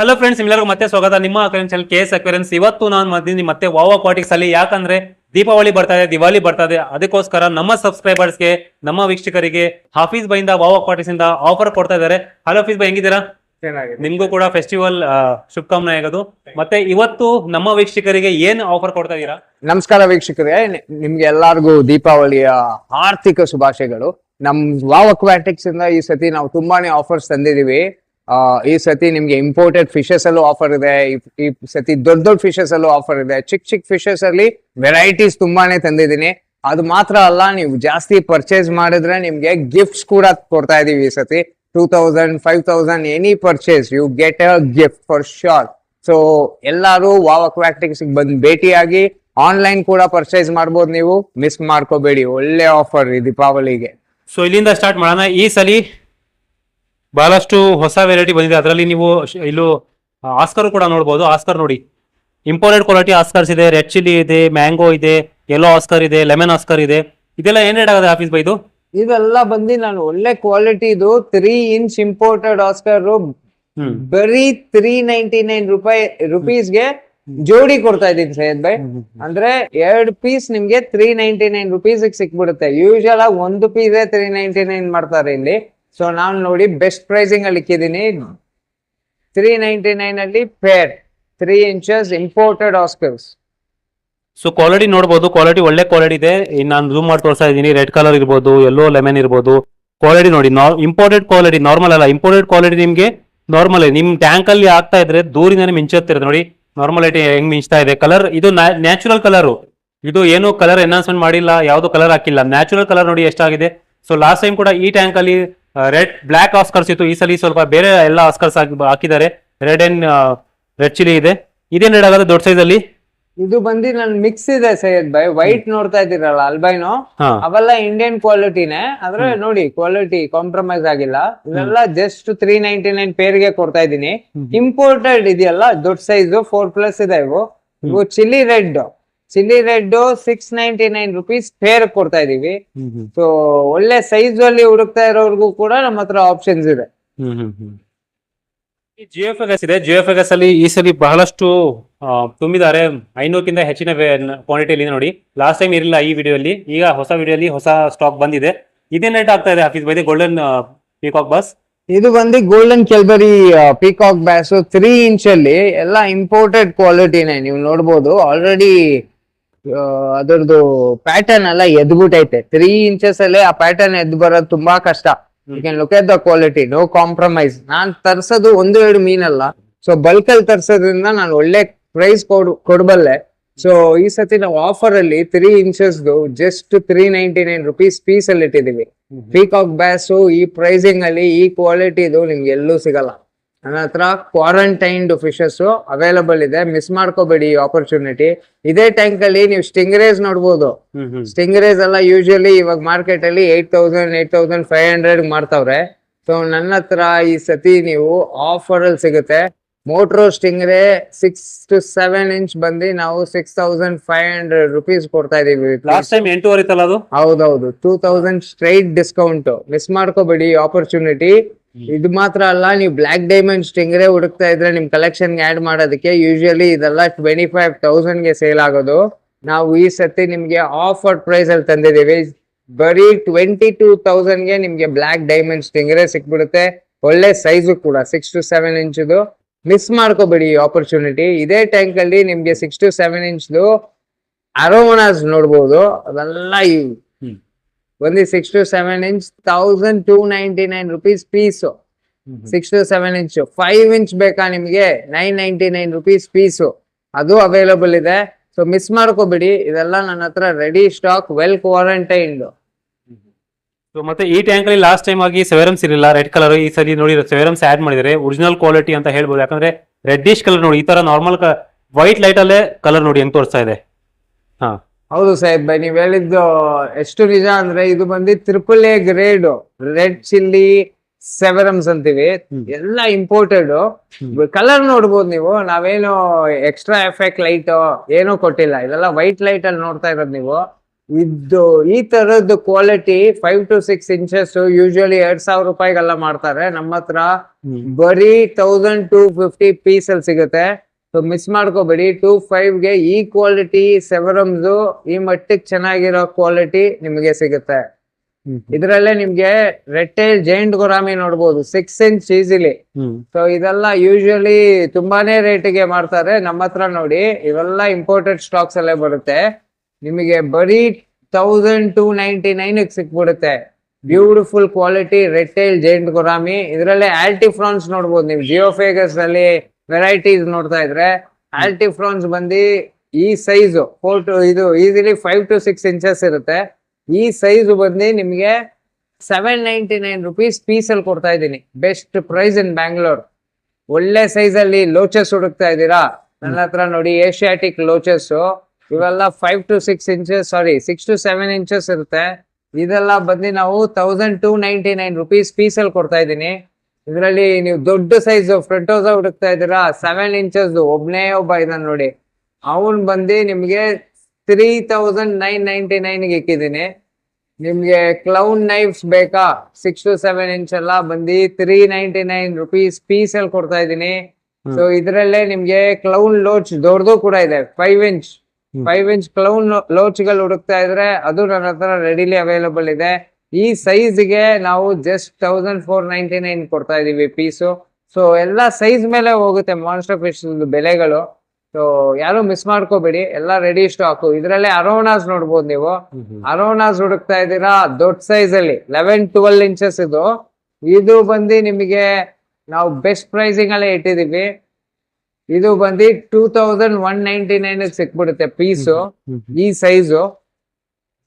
Hello friends ಎಲ್ಲರಿಗೂ ಮತ್ತೆ ಸ್ವಾಗತ. ನಿಮ್ಮ ಚಾನಲ್ ಕೆ ಎಸ್ ಅಕ್ವೆರೆನ್ಸ್ ಇವತ್ತು ನಾನು ಬಂದಿದ್ದೀನಿ ಮತ್ತೆ ವಾವ್ ಕ್ವಾಟಿಕ್ಸ್ ಅಲ್ಲಿ. ಯಾಕಂದ್ರೆ ದೀಪಾವಳಿ ಬರ್ತಾ ಇದೆ ದಿವಾಲಿ ಬರ್ತಾ ಇದೆ. ಅದಕ್ಕೋಸ್ಕರ ನಮ್ಮ ಸಬ್ಸ್ಕ್ರೈಬರ್ಸ್ಗೆ ನಮ್ಮ ವೀಕ್ಷಕರಿಗೆ ಹಾಫೀಸ್ ಬೈಯಿಂದ ವಾವ್ ಕ್ವಾಟಿಕ್ಸ್ ಇಂದ ಆಫರ್ ಕೊಡ್ತಾ ಇದ್ದಾರೆ. ಹಲೋ ಹಾಫೀಸ್ ಬೈ ಹೆಂಗಿದ್ದೀರಾ? ನಿಮ್ಗೂ ಕೂಡ ಫೆಸ್ಟಿವಲ್ ಶುಭಕಾಮನೆ ಆಗೋದು. ಮತ್ತೆ ಇವತ್ತು ನಮ್ಮ ವೀಕ್ಷಕರಿಗೆ ಏನ್ ಆಫರ್ ಕೊಡ್ತಾ ಇದೀರಾ ನಮಸ್ಕಾರ ವೀಕ್ಷಕರೇ. ನಿ- ನಿಮ್ಗೆ ಎಲ್ಲಾರ್ಗು ದೀಪಾವಳಿಯ ಆರ್ಥಿಕ ಶುಭಾಶಯಗಳು. ನಮ್ ವಾವ್ ಅಕ್ವಾಟಿಕ್ಸ್ ಇಂದ ಈ ಸತಿ ನಾವು ತುಂಬಾನೇ ಆಫರ್ಸ್ ತಂದಿದೀವಿ ಈ ಸತಿ ನಿಮ್ಗೆ ಇಂಪೋರ್ಟೆಡ್ ಫಿಶಸ್ ಅಲ್ಲೂ ಆಫರ್ ಇದೆ. ಈ- ಸತಿ ದೊಡ್ಡ ದೊಡ್ಡ ಫಿಶಸ್ ಅಲ್ಲೂ ಆಫರ್ ಇದೆ. ಚಿಕ್ಕ ಚಿಕ್ಕ ಫಿಶಸ್ ಅಲ್ಲಿ ವೆರೈಟೀಸ್ ತುಂಬಾನೇ ತಂದಿದ್ದೀನಿ. ಅದು ಮಾತ್ರ ಅಲ್ಲ, ನೀವು ಜಾಸ್ತಿ ಪರ್ಚೇಸ್ ಮಾಡಿದ್ರೆ ನಿಮ್ಗೆ ಗಿಫ್ಟ್ಸ್ ಕೂಡ ಕೊಡ್ತಾ ಇದೀವಿ ಈ ಸತಿ. Two thousand five thousand any purchase you get a gift for sure so ಎಲ್ಲಾರು ವಾವ್ ಅಕ್ವಾಟಿಕ್ಸ್ ಬಂದು ಭೇಟಿಯಾಗಿ ಆನ್ಲೈನ್ ಕೂಡ ಪರ್ಚೇಸ್ ಮಾಡ್ಬೋದು ನೀವು. ಮಿಸ್ ಮಾಡ್ಕೋಬೇಡಿ. ಒಳ್ಳೆ ಆಫರ್ ದೀಪಾವಳಿಗೆ. ಸೊ ಇಲ್ಲಿಂದ ಸ್ಟಾರ್ಟ್ ಮಾಡೋಣ. ಈ ಸಲಿ ಬಹಳಷ್ಟು ಹೊಸ ವೆರೈಟಿ ಬಂದಿದೆ. ಅದರಲ್ಲಿ ನೀವು ಇಲ್ಲೂ ಆಸ್ಕರ್ ಕೂಡ ನೋಡ್ಬೋದು. ಆಸ್ಕರ್ ನೋಡಿ. ಇಂಪೋರ್ಟೆಡ್ ಕ್ವಾಲಿಟಿ ಆಸ್ಕರ್ಸ್ ಇದೆ. ರೆಡ್ ಚಿಲ್ಲಿ ಇದೆ ಮ್ಯಾಂಗೋ ಇದೆ ಯೆಲ್ಲೋ ಆಸ್ಕರ್ ಇದೆ ಲೆಮನ್ ಆಸ್ಕರ್ ಇದೆ. ಇದೆಲ್ಲ ಏನ್ ರೇಟ್ ಆಗುತ್ತೆ ಆಫೀಸ್ ಬೈದು ಇದೆಲ್ಲ ಬಂದು ನಾನು ಒಳ್ಳೆ ಕ್ವಾಲಿಟಿ ಇದು. ತ್ರೀ ಇಂಚ್ ಇಂಪೋರ್ಟೆಡ್ ಆಸ್ಕರ್ ಬರೀ ತ್ರೀ ನೈಂಟಿ ನೈನ್ ರೂಪಾಯಿ ರುಪೀಸ್ಗೆ ಜೋಡಿ ಕೊಡ್ತಾ ಇದೀನಿ ಸೈಯದ್ ಬೈ ಅಂದ್ರೆ ಎರಡ್ ಪೀಸ್ ನಿಮ್ಗೆ ತ್ರೀ ನೈಂಟಿ ನೈನ್ ರುಪೀಸ್ ಸಿಕ್ಬಿಡುತ್ತೆ. ಯೂಶಲ್ ಆಗಿ ಒಂದು ಪೀಸೇ ತ್ರೀ ನೈಂಟಿ ನೈನ್ ಮಾಡ್ತಾರೆ ಇಲ್ಲಿ. ಸೊ ನಾನು ನೋಡಿ ಬೆಸ್ಟ್ ಪ್ರೈಸಿಂಗ್ ಅಲ್ಲಿ ಇಕ್ಕಿದ್ದೀನಿ. ತ್ರೀ ನೈಂಟಿ ನೈನ್ ಅಲ್ಲಿ pair three inches imported oscars so quality ನೋಡಬಹುದು ಕ್ವಾಲಿಟಿ ಒಳ್ಳೆ ಕ್ವಾಲಿಟಿ ಇದೆ. ನಾನು ಜೂಮ್ ಮಾಡಿ ತೋರಿಸ್ತಾ ಇದ್ದೀನಿ ರೆಡ್ ಕಲರ್ ಇರ್ಬೋದು ಎಲ್ಲೋ ಲೆಮನ್ ಇರ್ಬೋದು. ಕ್ವಾಲಿಟಿ ನೋಡಿ ಇಂಪೋರ್ಟೆಡ್ ಕ್ವಾಲಿಟಿ ನಾರ್ಮಲ್ ಅಲ್ಲ ಇಂಪೋರ್ಟೆಡ್ ಕ್ವಾಲಿಟಿ ನಿಮಗೆ ನಾರ್ಮಲ್ ನಿಮ್ ಟ್ಯಾಂಕ್ ಅಲ್ಲಿ ಆಗ್ತಾ ಇದ್ರೆ ದೂರಿಂದ ಮಿಂಚುತ್ತಿರೋದು ನೋಡಿ. ನಾರ್ಮಲಿಟಿ ಹೆಂಗ್ ಮಿಂಚ್ತಾ ಇದೆ. ಕಲರ್ ಇದು ನ್ಯಾಚುರಲ್ ಕಲರ್ ಇದು ಏನು ಕಲರ್ ಎನ್ಹಾನ್ಸ್ಮೆಂಟ್ ಮಾಡಿಲ್ಲ, ಯಾವ್ದು ಕಲರ್ ಹಾಕಿಲ್ಲ. ನ್ಯಾಚುರಲ್ ಕಲರ್ ನೋಡಿ ಎಷ್ಟಾಗಿದೆ. ಸೊ ಲಾಸ್ಟ್ ಟೈಮ್ ಕೂಡ ಈ ಟ್ಯಾಂಕ್ ಅಲ್ಲಿ ರೆಡ್ ಬ್ಲಾಕ್ ಆಸ್ಕರ್ಸ್ ಇತ್ತು. ಈ ಸಲ ಸ್ವಲ್ಪ ಬೇರೆ ಎಲ್ಲ ಆಸ್ಕರ್ಸ್ ಹಾಕಿದ್ದಾರೆ. ರೆಡ್ ಅಂಡ್ ರೆಡ್ ಚಿಲ್ಲಿ ಇದೆ. ಇದೇನ್ ರೆಡ್ ಆಗುತ್ತೆ ದೊಡ್ಡ ಸೈಜ್ ಅಲ್ಲಿ? ಇದು ಬಂದು ನನ್ ಮಿಕ್ಸ್ ಇದೆ ಸೈಯದ್ ಬೈ ವೈಟ್ ನೋಡ್ತಾ ಇದ್ದೀರಲ್ಲ ಅಲ್ಬೈನು? ಅವೆಲ್ಲ ಇಂಡಿಯನ್ ಕ್ವಾಲಿಟಿನೇ ಆದ್ರೆ ನೋಡಿ ಕ್ವಾಲಿಟಿ ಕಾಂಪ್ರಮೈಸ್ ಆಗಿಲ್ಲ. ಇದೆಲ್ಲ ಜಸ್ಟ್ ತ್ರೀ ನೈನ್ಟಿ ನೈನ್ ಪೇರ್ಗೆ ಕೊಡ್ತಾ ಇದ್ದೀನಿ. ಇಂಪೋರ್ಟೆಡ್ ಇದೆಯಲ್ಲ ದೊಡ್ಡ ಸೈಜ್ ಫೋರ್ ಪ್ಲಸ್ ಇದೆ ಇವು. ಇವು chilli red chilli red six ninety nine rupees pair ಕೊಡ್ತಾ ಇದೀವಿ ಸೊ ಒಳ್ಳೆ ಸೈಜ್ ಅಲ್ಲಿ ಹುಡುಕ್ತಾ ಇರೋರ್ಗೂ ಕೂಡ ನಮ್ಮ ಹತ್ರ ಆಪ್ಷನ್ಸ್ ಇದೆ. ಜಿಯೋ ಎಫ್ ಎಸ್ ಇದೆ. ಜಿಯೋ ಎಫ್ ಎಸ್ ಅಲ್ಲಿ ಈ ಸಲ ಬಹಳಷ್ಟು ತುಂಬಿದ್ದಾರೆ. ಐನೂರಕ್ಕಿಂತ ಹೆಚ್ಚಿನ ಕ್ವಾಂಟಿಟಿಯಲ್ಲಿ ಇದೆ ನೋಡಿ. ಲಾಸ್ಟ್ ಟೈಮ್ ಇರಲಿಲ್ಲ ಈ ವಿಡಿಯೋಲಿ ಈಗ ಹೊಸ ವಿಡಿಯೋಲಿ ಹೊಸ ಸ್ಟಾಕ್ ಬಂದಿದೆ. ಇದೇ ರೇಟ್ ಆಗ್ತಾ ಇದೆ ಆಫೀಸ್ ಬೈದೆ? ಗೋಲ್ಡನ್ ಪೀಕಾಕ್ ಬಸ್ ಇದು ಬಂದು golden kelberi peacock bass three inch ಅಲ್ಲಿ ಎಲ್ಲ ಇಂಪೋರ್ಟೆಡ್ ಕ್ವಾಲಿಟಿನೇ ನೀವು ನೋಡ್ಬೋದು. ಆಲ್ರೆಡಿ ಅದರದ್ದು ಪ್ಯಾಟರ್ನ್ ಎಲ್ಲ ಎದ್ಬಿಟ್ಟೈತೆ ತ್ರೀ ಇಂಚಸ್ ಅಲ್ಲೇ ಆ ಪ್ಯಾಟರ್ನ್ ಎದ್ದು ಬರೋದು ತುಂಬಾ ಕಷ್ಟ. You can look at the quality no compromise ನಾನ್ ತರ್ಸೋದು ಒಂದು ಎರಡು ಮೀನಲ್ಲ. ಸೊ ಬಲ್ಕ್ ಅಲ್ಲಿ ತರ್ಸೋದ್ರಿಂದ ನಾನು ಒಳ್ಳೆ ಪ್ರೈಸ್ ಕೊಡ್ ಕೊಡ್ಬಲ್ಲೆ. ಸೊ ಈ ಸತಿ ನಾವು ಆಫರ್ ಅಲ್ಲಿ three inches just three ninety nine rupees piece ಅಲ್ಲಿ ಇಟ್ಟಿದೀವಿ ಪೀಕಾಕ್ ಬ್ಯಾಸು ಈ ಪ್ರೈಸಿಂಗ್ ಅಲ್ಲಿ ಈ ಕ್ವಾಲಿಟಿದು ನಿಮ್ಗೆ ಎಲ್ಲೂ ಸಿಗಲ್ಲ. ನನ್ನ ಹತ್ರ ಕ್ವಾರಂಟೈನ್ಡ್ ಫಿಶಸ್ ಅವೈಲಬಲ್ ಇದೆ. ಮಿಸ್ ಮಾಡ್ಕೋಬೇಡಿ ಈ ಆಪರ್ಚುನಿಟಿ ಇದೇ ಟ್ಯಾಂಕ್ ಅಲ್ಲಿ ನೀವು ಸ್ಟಿಂಗರೇಸ್ ನೋಡ್ಬೋದು. ಸ್ಟಿಂಗರೇಸ್ ಎಲ್ಲ ಯೂಶಲಿ ಇವಾಗ ಮಾರ್ಕೆಟ್ ಅಲ್ಲಿ eight thousand eight thousand five hundred ಮಾಡ್ತಾವ್ರೆ ಸೊ ನನ್ನ ಹತ್ರ ಈ ಸತಿ ನೀವು ಆಫರ್ ಅಲ್ಲಿ ಸಿಗುತ್ತೆ. Motoro stingray six to seven inch ಬಂದು ನಾವು six thousand five hundred rupees ಕೊಡ್ತಾ ಇದೀವಿ ಲಾಸ್ಟ್ ಟೈಮ್ ಎಂಟೂವರೆ ಅದು? ಹೌದೌದು. Two thousand straight discount miss ಮಾಡ್ಕೋಬೇಡಿ ಆಪರ್ಚುನಿಟಿ ಇದು ಮಾತ್ರ ಅಲ್ಲ, ನೀವು ಬ್ಲಾಕ್ ಡೈಮಂಡ್ ಸ್ಟಿಂಗ್ರೆ ಹುಡುಕ್ತಾ ಇದ್ರೆ ನಿಮ್ ಕಲೆಕ್ಷನ್ ಆಡ್ ಮಾಡೋದಕ್ಕೆ ಯೂಶಲಿ ಇದೆಲ್ಲ ಟ್ವೆಂಟಿ ಫೈವ್ ತೌಸಂಡ್ಗೆ ಸೇಲ್ ಆಗೋದು. ನಾವು ಈ ಸತಿ ನಿಮ್ಗೆ ಆಫರ್ ಪ್ರೈಸ್ ಅಲ್ಲಿ ತಂದಿದೀವಿ ಬರೀ ಟ್ವೆಂಟಿ ಟೂ ತೌಸಂಡ್ಗೆ ನಿಮ್ಗೆ ಬ್ಲಾಕ್ ಡೈಮಂಡ್ ಸ್ಟಿಂಗ್ರೆ ಸಿಕ್ಬಿಡುತ್ತೆ. ಒಳ್ಳೆ ಸೈಜು ಕೂಡ ಸಿಕ್ಸ್ ಟು ಸೆವೆನ್ ಇಂಚ್ದು. ಮಿಸ್ ಮಾಡ್ಕೋಬೇಡಿ ಈ ಆಪರ್ಚುನಿಟಿ ಇದೇ ಟ್ಯಾಂಕ್ ಅಲ್ಲಿ ನಿಮ್ಗೆ ಸಿಕ್ಸ್ ಟು ಸೆವೆನ್ ಇಂಚ್ದು ಅರೋಮನಾಸ್ ನೋಡ್ಬೋದು. ಅದೆಲ್ಲ ಒಂದು six to seven inch thousand two ninety nine rupees piece six to seven inch five inch ಬೇಕಾ ನಿಮಗೆ? Nine ninety nine rupees piece ಅದು ಅವೈಲಬಲ್ ಇದೆ. ಸೊ ಮಿಸ್ ಮಾಡ್ಕೋಬೇಡಿ. ಇದೆಲ್ಲ ನನ್ನ ಹತ್ರ ready stock well quarantined so ಮತ್ತೆ ಈ ಟ್ಯಾಂಕ್ ಅಲ್ಲಿ ಲಾಸ್ಟ್ ಟೈಮ್ ಆಗಿ ಸೆವೆರಮ್ಸ್ ಇರಲಿಲ್ಲ. ರೆಡ್ ಕಲರ್ ಈ ಸರಿ ನೋಡಿ ಸೆವೆರಮ್ಸ್ ಆಡ್ ಮಾಡಿದರೆ ಒರಿಜಿನಲ್ ಕ್ವಾಲಿಟಿ ಅಂತ ಹೇಳ್ಬೋದು. ಯಾಕಂದ್ರೆ ರೆಡ್ಡಿಶ್ ಕಲರ್ ನೋಡಿ ಈ ತರ ನಾರ್ಮಲ್ ವೈಟ್ ಲೈಟ್ ಅಲ್ಲೇ ಕಲರ್ ನೋಡಿ ಹೆಂಗ್ ತೋರಿಸ್ತಾ ಇದೆ. ಹಾ. ಹೌದು ಸಾಹೇಬ್ ನೀವ್ ಹೇಳಿದ್ದು ಎಷ್ಟು ನಿಜ ಅಂದ್ರೆ ಇದು ಬಂದು triple A grade red chilli severums ಅಂತೀವಿ. ಎಲ್ಲ ಇಂಪೋರ್ಟೆಡ್ ಕಲರ್ ನೋಡ್ಬೋದು ನೀವು ನಾವೇನು ಎಕ್ಸ್ಟ್ರಾ ಎಫೆಕ್ಟ್ ಲೈಟ್ ಏನೂ ಕೊಟ್ಟಿಲ್ಲ. ಇದೆಲ್ಲ ವೈಟ್ ಲೈಟ್ ಅಲ್ಲಿ ನೋಡ್ತಾ ಇರೋದು ನೀವು. ಇದು ಈ ತರದ್ದು quality five to six inches usually ಎರಡ್ ಸಾವಿರ ರೂಪಾಯಿಗೆಲ್ಲ ಮಾಡ್ತಾರೆ. ನಮ್ಮ ಹತ್ರ ಬರೀ ತೌಸಂಡ್ ಟೂ ಫಿಫ್ಟಿ ಪೀಸ್ ಅಲ್ಲಿ ಸಿಗುತ್ತೆ. ಸೊ ಮಿಸ್ ಮಾಡ್ಕೋಬೇಡಿ. ಟೂ ಫೈವ್ಗೆ ಈ ಕ್ವಾಲಿಟಿ ಸೆವರಮ್ಸ್ ಈ ಮಟ್ಟಕ್ಕೆ ಚೆನ್ನಾಗಿರೋ ಕ್ವಾಲಿಟಿ ನಿಮಗೆ ಸಿಗುತ್ತೆ. ಇದ್ರಲ್ಲೇ ನಿಮ್ಗೆ ರೆಟ್ಟೇಲ್ ಜೈಂಟ್ ಗುರಾಮಿ ನೋಡ್ಬೋದು. ಸಿಕ್ಸ್ ಇಂಚ್ ಈಸಿಲಿ ಸೊ ಇದೆಲ್ಲ ಯೂಶಲಿ ತುಂಬಾನೇ ರೇಟಿಗೆ ಮಾಡ್ತಾರೆ ನಮ್ಮ ಹತ್ರ ನೋಡಿ ಇವೆಲ್ಲ ಇಂಪೋರ್ಟೆಡ್ ಸ್ಟಾಕ್ಸ್ ಅಲ್ಲೇ ಬರುತ್ತೆ. ನಿಮಗೆ ಬರೀ ತೌಸಂಡ್ ಟೂ ನೈಂಟಿ ನೈನ್ ಸಿಕ್ಬಿಡುತ್ತೆ. Beautiful quality red tail giant gourami. ಇದರಲ್ಲೇ ಆಲ್ಟಿಫ್ರಾನ್ಸ್ ನೋಡ್ಬೋದು ನೀವು. ಜಿಯೋಫೇಗಸ್ ಅಲ್ಲಿ ವೆರೈಟೀಸ್ ನೋಡ್ತಾ ಇದ್ರೆ ಆಲ್ಟಿಫ್ರಾನ್ಸ್ ಬಂದು ಈ ಸೈಜ್ ಫೋರ್ ಟು ಇದು easily five to six inches ಇರುತ್ತೆ. ಈ ಸೈಜ್ ಬಂದು ನಿಮಗೆ seven ninety nine rupees piece ಅಲ್ಲಿ ಕೊಡ್ತಾ ಇದ್ದೀನಿ. ಬೆಸ್ಟ್ ಪ್ರೈಸ್ ಇನ್ ಬ್ಯಾಂಗ್ಳೂರ್ ಒಳ್ಳೆ ಅಲ್ಲಿ ಲೋಚಸ್ ಹುಡುಕ್ತಾ ಇದ್ದೀರಾ? ನನ್ನ ಹತ್ರ ನೋಡಿ ಏಷ್ಯಾಟಿಕ್ ಲೋಚಸ್ ಇವೆಲ್ಲ five to six inches sorry six to seven inches ಇರುತ್ತೆ. ಇದೆಲ್ಲ ಬಂದು ನಾವು thousand two ninety nine rupees piece ಅಲ್ಲಿ ಕೊಡ್ತಾ ಇದ್ದೀನಿ. ಇದರಲ್ಲಿ ನೀವು ದೊಡ್ಡ ಸೈಜ್ ಫ್ರಂಟೋಸ ಹುಡುಕ್ತಾ ಇದ್ದೀರಾ? ಸೆವೆನ್ ಇಂಚಸ್ ಒಬ್ನೇ ಒಬ್ಬ ಇದಾನ ನೋಡಿ. ಅವನ್ ಬಂದು ನಿಮ್ಗೆ ತ್ರೀ ತೌಸಂಡ್ ನೈನ್ ನೈಂಟಿ ನೈನ್ಗೆ ಇಕ್ಕಿದ್ದೀನಿ. ನಿಮ್ಗೆ ಕ್ಲೌನ್ ನೈಫ್ಸ್ ಬೇಕಾ? ಸಿಕ್ಸ್ ಟು ಸೆವೆನ್ ಇಂಚ್ ಎಲ್ಲ ಬಂದು three ninety nine rupees piece ಅಲ್ಲಿ ಕೊಡ್ತಾ ಇದ್ದೀನಿ. ಸೊ ಇದರಲ್ಲೇ ನಿಮ್ಗೆ ಕ್ಲೌನ್ ಲೋಚ್ ದೊಡ್ಡದು ಕೂಡ ಇದೆ. Five inch. Five inch clown ಲೋಚ್ಗಳು ಹುಡುಕ್ತಾ ಇದ್ರೆ ಅದು ನನ್ನ ಹತ್ರ ರೆಡಿಲಿ ಅವೈಲಬಲ್ ಇದೆ. ಈ ಸೈಜ್ಗೆ ನಾವು just thousand four ninety nine ಕೊಡ್ತಾ ಇದೀವಿ ಪೀಸು ಸೊ ಎಲ್ಲ ಸೈಜ್ ಮೇಲೆ ಹೋಗುತ್ತೆ ಮಾನ್ಸ್ಟರ್ ಫಿಶ್ ಬೆಲೆಗಳು. ಸೊ ಯಾರು ಮಿಸ್ ಮಾಡ್ಕೋಬೇಡಿ. ಎಲ್ಲ ರೆಡಿ ಸ್ಟಾಕ್ ಇದ್ರಲ್ಲೇ ಅರೋನಾಸ್ ನೋಡ್ಬೋದು ನೀವು. ಅರೋನಾಸ್ ಹುಡುಕ್ತಾ ಇದ್ದೀರಾ? ದೊಡ್ಡ ಸೈಜ್ ಅಲ್ಲಿ. ಲೆವೆನ್ ಟ್ವೆಲ್ ಇಂಚಸ್ ಇದು. ಇದು ಬಂದು ನಿಮಗೆ ನಾವು ಬೆಸ್ಟ್ ಪ್ರೈಸಿಂಗ್ ಅಲ್ಲೇ ಇಟ್ಟಿದೀವಿ ಇದು ಬಂದು two thousand one ninety nine ಸಿಕ್ಬಿಡುತ್ತೆ ಪೀಸು ಈ ಸೈಜು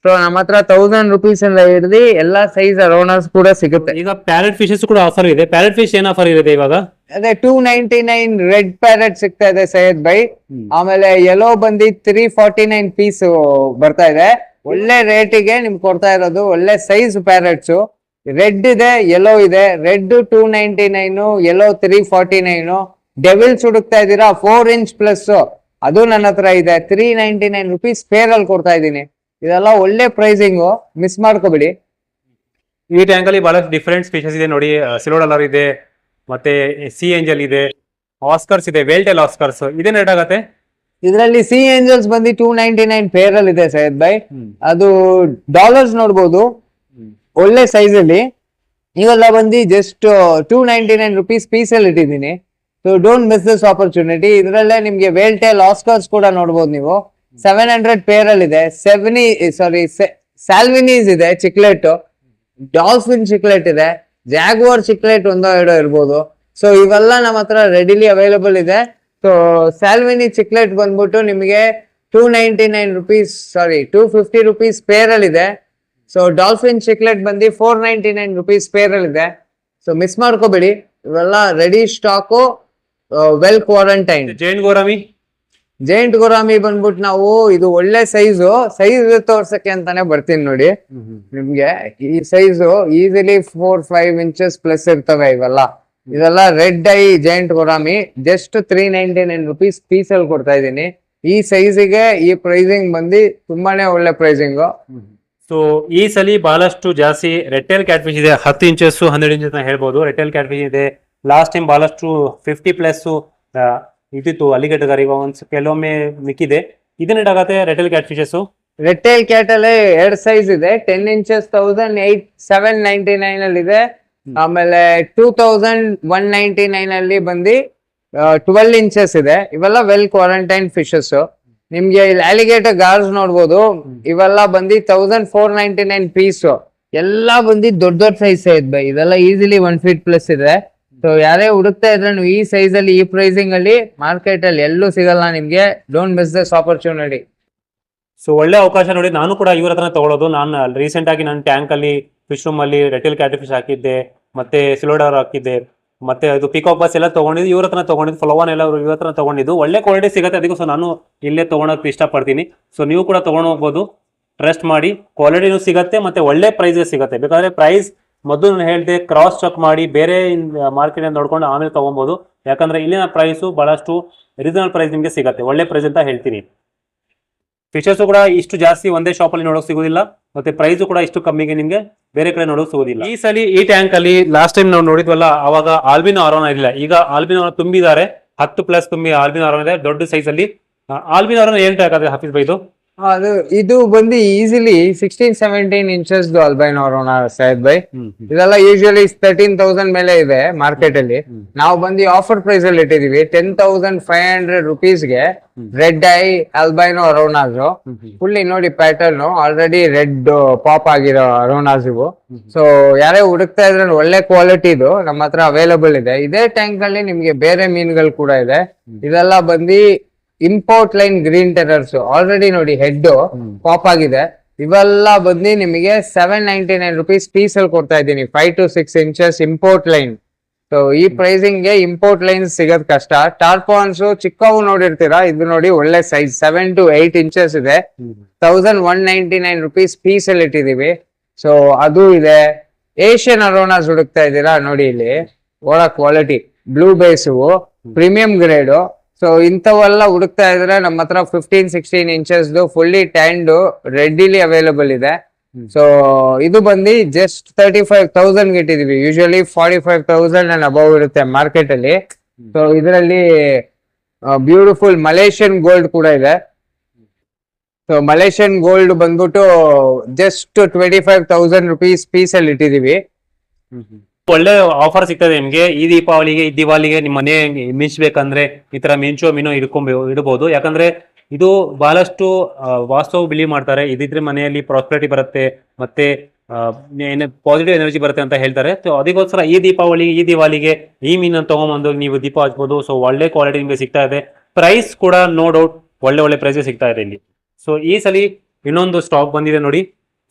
ಸೊ ನಮ್ಮ ಹತ್ರ ತೌಸಂಡ್ ರುಪೀಸ್ ಇಂದ ಹಿಡಿದು ಎಲ್ಲಾ ಸೈಜ್ ಅರೋನಾಸ್ ಕೂಡ ಸಿಗುತ್ತೆ. ಈಗ ಪ್ಯಾರೆಟ್ ಫಿಶಸ್ ಕೂಡ ಆಫರ್ ಇದೆ. ಪ್ಯಾರೆಟ್ ಫಿಶ್ ಏನ್ ಆಫರ್ ಇದೆ ಇವಾಗ? ಅದೇ two ninety nine red parrot ಸಿಗ್ತಾ ಇದೆ ಸೈಯದ್ ಬೈ ಆಮೇಲೆ ಯೆಲ್ಲೋ ಬಂದಿ ತ್ರೀ ಫಾರ್ಟಿ ನೈನ್ ಪೀಸ್ ಬರ್ತಾ ಇದೆ. ಒಳ್ಳೆ ರೇಟಿಗೆ ನಿಮ್ಗೆ ಕೊಡ್ತಾ ಇರೋದು. ಒಳ್ಳೆ ಸೈಜ್ ಪ್ಯಾರೆಟ್ಸ್ ರೆಡ್ ಇದೆ ಯೆಲ್ಲೋ ಇದೆ. Red two ninety nine yellow three forty nine devils ಹುಡುಕ್ತಾ ಇದ್ದೀರಾ? ಫೋರ್ ಇಂಚ್ ಪ್ಲಸ್ ಅದು ನನ್ನ ಹತ್ರ ಇದೆ. Three ninety nine rupees pair ಅಲ್ಲಿ ಕೊಡ್ತಾ ಇದ್ದೀನಿ. ಇದೆಲ್ಲ ಒಳ್ಳೆ ಪ್ರೈಸಿಂಗು ಮಿಸ್ ಮಾಡ್ಕೋಬೇಡಿ. ಈ ಟ್ಯಾಂಕ್ ಅಲ್ಲಿ ಬಹಳಷ್ಟು ಡಿಫ್ರೆಂಟ್ ಸ್ಪೀಷಸ್ ಇದೆ ನೋಡಿ ಸಿಲೋಡಲರ್ ಇದೆ ಮತ್ತೆ ಸಿ ಏಂಜಲ್ ಇದೆ ಆಸ್ಕರ್ಸ್ ಇದೆ ವೇಲ್ಟೆಲ್ ಆಸ್ಕರ್ಸ್ ಇದೇನ್ ರೇಟ್ ಆಗತ್ತೆ? ಇದರಲ್ಲಿ ಸಿ ಏಂಜಲ್ಸ್ ಬಂದು ಟೂ ನೈಂಟಿ ನೈನ್ ಪೇರ್ ಅಲ್ಲಿ ಇದೆ ಸೈಯದ್ ಬೈ ಅದು ಡಾಲರ್ಸ್ ನೋಡ್ಬೋದು. ಒಳ್ಳೆ ಸೈಜ್ ಅಲ್ಲಿ. ಇವೆಲ್ಲ ಬಂದು just two ninety nine rupees piece ಅಲ್ಲಿ ಇಟ್ಟಿದ್ದೀನಿ. So don't miss this opportunity ಇದರಲ್ಲೇ ನಿಮ್ಗೆ ವೇಲ್ಟೆಲ್ ಆಸ್ಕರ್ಸ್ ಕೂಡ ನೋಡ್ಬೋದು ನೀವು. ಸೆವೆನ್ ಹಂಡ್ರೆಡ್ ಪೇರ್ ಇದೆ ಸೆವೆನಿ ಸಾರಿ ಸ್ಯಾಲ್ವಿನೀಸ್ ಇದೆ ಚಿಕ್ಲೆಟ್ ಡಾಲ್ಫಿನ್ ಚಿಕ್ಲೆಟ್ ಇದೆ ಜಾಗ್ವಾರ್ ಚಿಕ್ಲೆಟ್ ಒಂದೋ ಎರಡೋ ಇರ್ಬೋದು. ಸೊ ಇವೆಲ್ಲ ನಮ್ಮ ಹತ್ರ ರೆಡಿಲಿ ಅವೈಲಬಲ್ ಇದೆ. ಸೊ ಸ್ಯಾಲ್ವಿನಿ ಚಿಕ್ಲೆಟ್ ಬಂದ್ಬಿಟ್ಟು ನಿಮಗೆ two ninety nine rupees sorry two fifty rupees pair ಇದೆ ಸೊ ಡಾಲ್ಫಿನ್ ಚಿಕ್ಲೆಟ್ ಬಂದು four ninety nine rupees pair ಇದೆ ಸೊ ಮಿಸ್ ಮಾಡ್ಕೋಬೇಡಿ. ಇವೆಲ್ಲ ready stock well quarantine giant gourami. Giant gourami ಬಂದ್ಬಿಟ್ಟು ನಾವು ಇದು ಒಳ್ಳೆ ಸೈಜು ಸೈಜ್ ತೋರ್ಸಕ್ಕೆ ಅಂತಾನೆ ಬರ್ತೀನಿ ನೋಡಿ. ನಿಮ್ಗೆ ಈ size easily four five inches plus ಇರ್ತವೆ ಇವೆಲ್ಲ. ಇದೆಲ್ಲ red eye giant gourami just three ninety nine rupees piece ಅಲ್ಲಿ ಕೊಡ್ತಾ ಇದ್ದೀನಿ. ಈ ಸೈಜಿಗೆ ಈ ಪ್ರೈಸಿಂಗ್ ಬಂದು ತುಂಬಾನೇ ಒಳ್ಳೆ ಪ್ರೈಸಿಂಗು ಸೊ ಈ ಸಲ ಬಹಳಷ್ಟು ಜಾಸ್ತಿ ರೆಟೇಲ್ ಕ್ಯಾಟ್ ಫಿಶ್ ಇದೆ. ಹತ್ತು ಇಂಚಸ್ ಹನ್ನೆರಡು ಇಂಚಸ್ ಹೇಳ್ಬೋದು. ರೆಟೇಲ್ ಕ್ಯಾಟ್ ಫಿಶ್ ಇದೆ. ಲಾಸ್ಟ್ ಟೈಮ್ ಬಹಳಷ್ಟು ಫಿಫ್ಟಿ ಪ್ಲಸ್ ಇದಿತ್ತು ಅಲಿಗೇಟರ್ ಈಗ ಒಂದ್ ಕೆಲವೊಮ್ಮೆ ಮಿಕ್ಕಿದೆ. ಇದನ್ನ ಇಡಾಗತ್ತೆ red tail cat fishes red tail cat ಅಲ್ಲಿ ಎರಡ್ ಸೈಜ್ ಇದೆ. Ten inches thousand eight seven ninety nine ಅಲ್ಲಿ ಇದೆ. ಆಮೇಲೆ two thousand one ninety nine ಅಲ್ಲಿ ಬಂದು ಟ್ವೆಲ್ ಇಂಚಸ್ ಇದೆ. ಇವೆಲ್ಲ ವೆಲ್ ಕ್ವಾರಂಟೈನ್ ಫಿಶಸ್ ನಿಮ್ಗೆ ಇಲ್ಲಿ ಅಲಿಗೇಟರ್ ಗಾರ್ಸ್ ನೋಡ್ಬೋದು. ಇವೆಲ್ಲ ಬಂದು thousand four ninety nine piece ಎಲ್ಲ ಬಂದು ದೊಡ್ಡ ದೊಡ್ಡ ಸೈಜ್ ಇದೆ. ಬೈ ಇದೆಲ್ಲ ಈಸಿಲಿ ಒನ್ ಫೀಟ್ ಪ್ಲಸ್ ಇದೆ. ಸೊ ಯಾರೇ ಹುಡುಕ್ತಾ ಇದ್ರೆ ನೀವು ಈ ಸೈಜ್ ಅಲ್ಲಿ, ಈ ಪ್ರೈಸಿಂಗ್ ಅಲ್ಲಿ ಮಾರ್ಕೆಟ್ ಅಲ್ಲಿ ಎಲ್ಲೂ ಸಿಗಲ್ಲ ನಿಮ್ಗೆ. Don't miss this opportunity so ಒಳ್ಳೆ ಅವಕಾಶ ನೋಡಿ ನಾನು ಕೂಡ ಇವ್ರ ಹತ್ರ ತಗೊಳ್ಳೋದು ನಾನು ರೀಸೆಂಟ್ ಆಗಿ ನನ್ನ ಟ್ಯಾಂಕ್ ಅಲ್ಲಿ ಫಿಶ್ ರೂಮ್ ಅಲ್ಲಿ ರೆಟೇಲ್ ಕ್ಯಾಟ್ ಫಿಶ್ ಹಾಕಿದ್ದೆ, ಮತ್ತೆ ಸಿಲೋಡರ್ ಹಾಕಿದ್ದೆ, ಮತ್ತೆ ಅದು ಪಿಕಾಕ್ ಬಸ್ ಎಲ್ಲ ತಗೊಂಡಿದ್ದು, ಇವ್ರ ಹತ್ರ ತಗೊಂಡಿದ್ದು ಫ್ಲವನ್ ಎಲ್ಲ ಇವ್ರ ಹತ್ರ ತಗೊಂಡಿದ್ದು. ಒಳ್ಳೆ ಕ್ವಾಲಿಟಿ ಸಿಗುತ್ತೆ ಅದಕ್ಕೆ ಸೊ ನಾನು ಇಲ್ಲೇ ತಗೊಳಕ್ ಇಷ್ಟಪಡ್ತೀನಿ. ಸೊ ನೀವು ಕೂಡ ತಗೊಂಡು ಹೋಗ್ಬೋದು. ಟ್ರಸ್ಟ್ ಮಾಡಿ ಕ್ವಾಲಿಟಿನೂ ಸಿಗತ್ತೆ, ಮತ್ತೆ ಒಳ್ಳೆ ಪ್ರೈಸ್ ಸಿಗುತ್ತೆ. ಬೇಕಾದ್ರೆ ಪ್ರೈಸ್ ಮೊದಲು ನಾನು ಹೇಳಿದೆ ಕ್ರಾಸ್ ಚೆಕ್ ಮಾಡಿ ಬೇರೆ ಮಾರ್ಕೆಟ್ ನೋಡ್ಕೊಂಡು ಆಮೇಲೆ ತಗೊಬೋದು. ಯಾಕಂದ್ರೆ ಇಲ್ಲಿನ ಪ್ರೈಸು ಬಹಳಷ್ಟು ರೀಸನಲ್ ಪ್ರೈಸ್ ನಿಮಗೆ ಸಿಗುತ್ತೆ. ಒಳ್ಳೆ ಪ್ರೈಸ್ ಅಂತ ಹೇಳ್ತೀನಿ. ಫೀಚರ್ಸ್ ಕೂಡ ಇಷ್ಟು ಜಾಸ್ತಿ ಒಂದೇ ಶಾಪ್ ಅಲ್ಲಿ ನೋಡೋಕ್ ಸಿಗೋದಿಲ್ಲ. ಮತ್ತೆ ಪ್ರೈಸ್ ಕೂಡ ಇಷ್ಟು ಕಮ್ಮಿಗೆ ನಿಮ್ಗೆ ಬೇರೆ ಕಡೆ ನೋಡೋಕೆ ಸಿಗೋದಿಲ್ಲ. ಈ ಸಲ ಈ ಟ್ಯಾಂಕ್ ಅಲ್ಲಿ ಲಾಸ್ಟ್ ಟೈಮ್ ನಾವು ನೋಡಿದ್ವಲ್ಲ, ಅವಾಗ ಆಲ್ಬಿನ್ ಆರೋನ ಇರಲಿಲ್ಲ. ಈಗ ಆಲ್ಬಿನೋ ತುಂಬಿದ್ದಾರೆ. ಹತ್ತು ಪ್ಲಸ್ ತುಂಬಿ ಆಲ್ಬಿನೋ ಆರೋನ್ ಇದೆ. ದೊಡ್ಡ ಸೈಜ್ ಅಲ್ಲಿ. ಆಲ್ಬಿನೋ ಆರೋನ ಏನ್ ಟ್ಯಾಂಕ್ ಆದ್ರೆ ಹಾಫೀಸ್ ಬೈ ಇದು? ಅದು ಇದು ಬಂದು easily sixteen seventeen inches albino ಅವರು ಸೈದ್ ಬೈ ಇದೆಲ್ಲ ಯೂಶಲಿ ತರ್ಟೀನ್ ತೌಸಂಡ್ ಮೇಲೆ ಇದೆ ಮಾರ್ಕೆಟ್ ಅಲ್ಲಿ. ನಾವು ಬಂದು ಆಫರ್ ಪ್ರೈಸ್ ಅಲ್ಲಿ ಇಟ್ಟಿದೀವಿ. Ten thousand five hundred ರುಪೀಸ್ಗೆ red eye albino arowanas fully ನೋಡಿ ಪ್ಯಾಟರ್ನ್ ಆಲ್ರೆಡಿ ರೆಡ್ ಪಾಪ್ ಆಗಿರೋ ಅರೋನಾಸ್ ಇವು. ಸೊ ಯಾರೇ ಹುಡುಕ್ತಾ ಇದ್ರೆ ಒಳ್ಳೆ ಕ್ವಾಲಿಟಿದು ನಮ್ಮ ಹತ್ರ ಅವೈಲಬಲ್ ಇದೆ. ಇದೇ ಟ್ಯಾಂಕ್ ಅಲ್ಲಿ ನಿಮ್ಗೆ ಬೇರೆ ಮೀನುಗಳು ಕೂಡ ಇದೆ. ಇದೆಲ್ಲ ಬಂದು import line green terrors already ನೋಡಿ ಹೆಡ್ ಪಾಪ್ ಆಗಿದೆ. ಇವೆಲ್ಲ ಬಂದು ನಿಮಗೆ seven ninety nine rupees piece ಅಲ್ಲಿ ಕೊಡ್ತಾ ಇದ್ದೀನಿ. Five to six inches import line so ಈ ಪ್ರೈಸಿಂಗ್ಗೆ ಇಂಪೋರ್ಟ್ ಲೈನ್ ಸಿಗೋದ್ ಕಷ್ಟ. ಟಾರ್ಪಾನ್ಸ್ ಚಿಕ್ಕವು ನೋಡಿರ್ತೀರಾ? ಇದು ನೋಡಿ ಒಳ್ಳೆ size seven to eight inches ಇದೆ. Thousand one ninety nine rupees piece ಅಲ್ಲಿ ಇಟ್ಟಿದೀವಿ ಸೊ ಅದು ಇದೆ. ಏಷ್ಯನ್ ಅರೋನಾಸ್ ಹುಡುಕ್ತಾ ಇದ್ದೀರಾ? ನೋಡಿ ಇಲ್ಲಿ. ಒಳ quality blue base premium grade so ಇಂಥವೆಲ್ಲ ಹುಡುಕ್ತಾ ಇದ್ರೆ ನಮ್ಮ ಹತ್ರ fifteen sixteen inches fully tanned readily available ಇದೆ. ಸೊ ಇದು ಬಂದು just thirty five thousand ಇಟ್ಟಿದೀವಿ usually forty five thousand and above ಇರುತ್ತೆ ಮಾರ್ಕೆಟ್ ಅಲ್ಲಿ. ಸೊ ಇದರಲ್ಲಿ ಬ್ಯೂಟಿಫುಲ್ ಮಲೇಷಿಯನ್ ಗೋಲ್ಡ್ ಕೂಡ ಇದೆ. ಸೊ ಮಲೇಷಿಯನ್ ಗೋಲ್ಡ್ ಬಂದ್ಬಿಟ್ಟು just twenty five thousand rupees piece ಅಲ್ಲಿ ಇಟ್ಟಿದೀವಿ. ಒಳ್ಳೆ ಆಫರ್ ಸಿಗ್ತದೆ ನಿಮ್ಗೆ. ಈ ದೀಪಾವಳಿಗೆ, ಈ ದಿವಾಳಿಗೆ ನಿಮ್ಮ ಮನೆ ಮಿಂಚ್ಬೇಕಂದ್ರೆ ಈ ತರ ಮಿಂಚು ಮೀನು ಇಡ್ಕೊಂಬ ಇಡಬಹುದು ಯಾಕಂದ್ರೆ ಇದು ಬಹಳಷ್ಟು ವಾಸ್ತವ ಬಿಲೀವ್ ಮಾಡ್ತಾರೆ. ಇದಿದ್ರೆ ಮನೆಯಲ್ಲಿ ಪ್ರಾಸ್ಪರಿಟಿ ಬರುತ್ತೆ ಮತ್ತೆ ಪಾಸಿಟಿವ್ ಎನರ್ಜಿ ಬರುತ್ತೆ ಅಂತ ಹೇಳ್ತಾರೆ. ಸೊ ಅದಕ್ಕೋಸ್ಕರ ಈ ದೀಪಾವಳಿ, ಈ ದಿವಾಳಿಗೆ ಈ ಮೀನನ್ನು ತಗೊಂಬಂದು ನೀವು ದೀಪ ಹಚ್ಬೋದು. ಸೊ ಒಳ್ಳೆ ಕ್ವಾಲಿಟಿ ನಿಮಗೆ ಸಿಗ್ತಾ ಇದೆ. ಪ್ರೈಸ್ ಕೂಡ ನೋ ಡೌಟ್ ಒಳ್ಳೆ ಒಳ್ಳೆ ಪ್ರೈಸ್ ಸಿಗ್ತಾ ಇದೆ ಇಲ್ಲಿ. ಸೊ ಈ ಸಲ ಇನ್ನೊಂದು ಸ್ಟಾಕ್ ಬಂದಿದೆ ನೋಡಿ.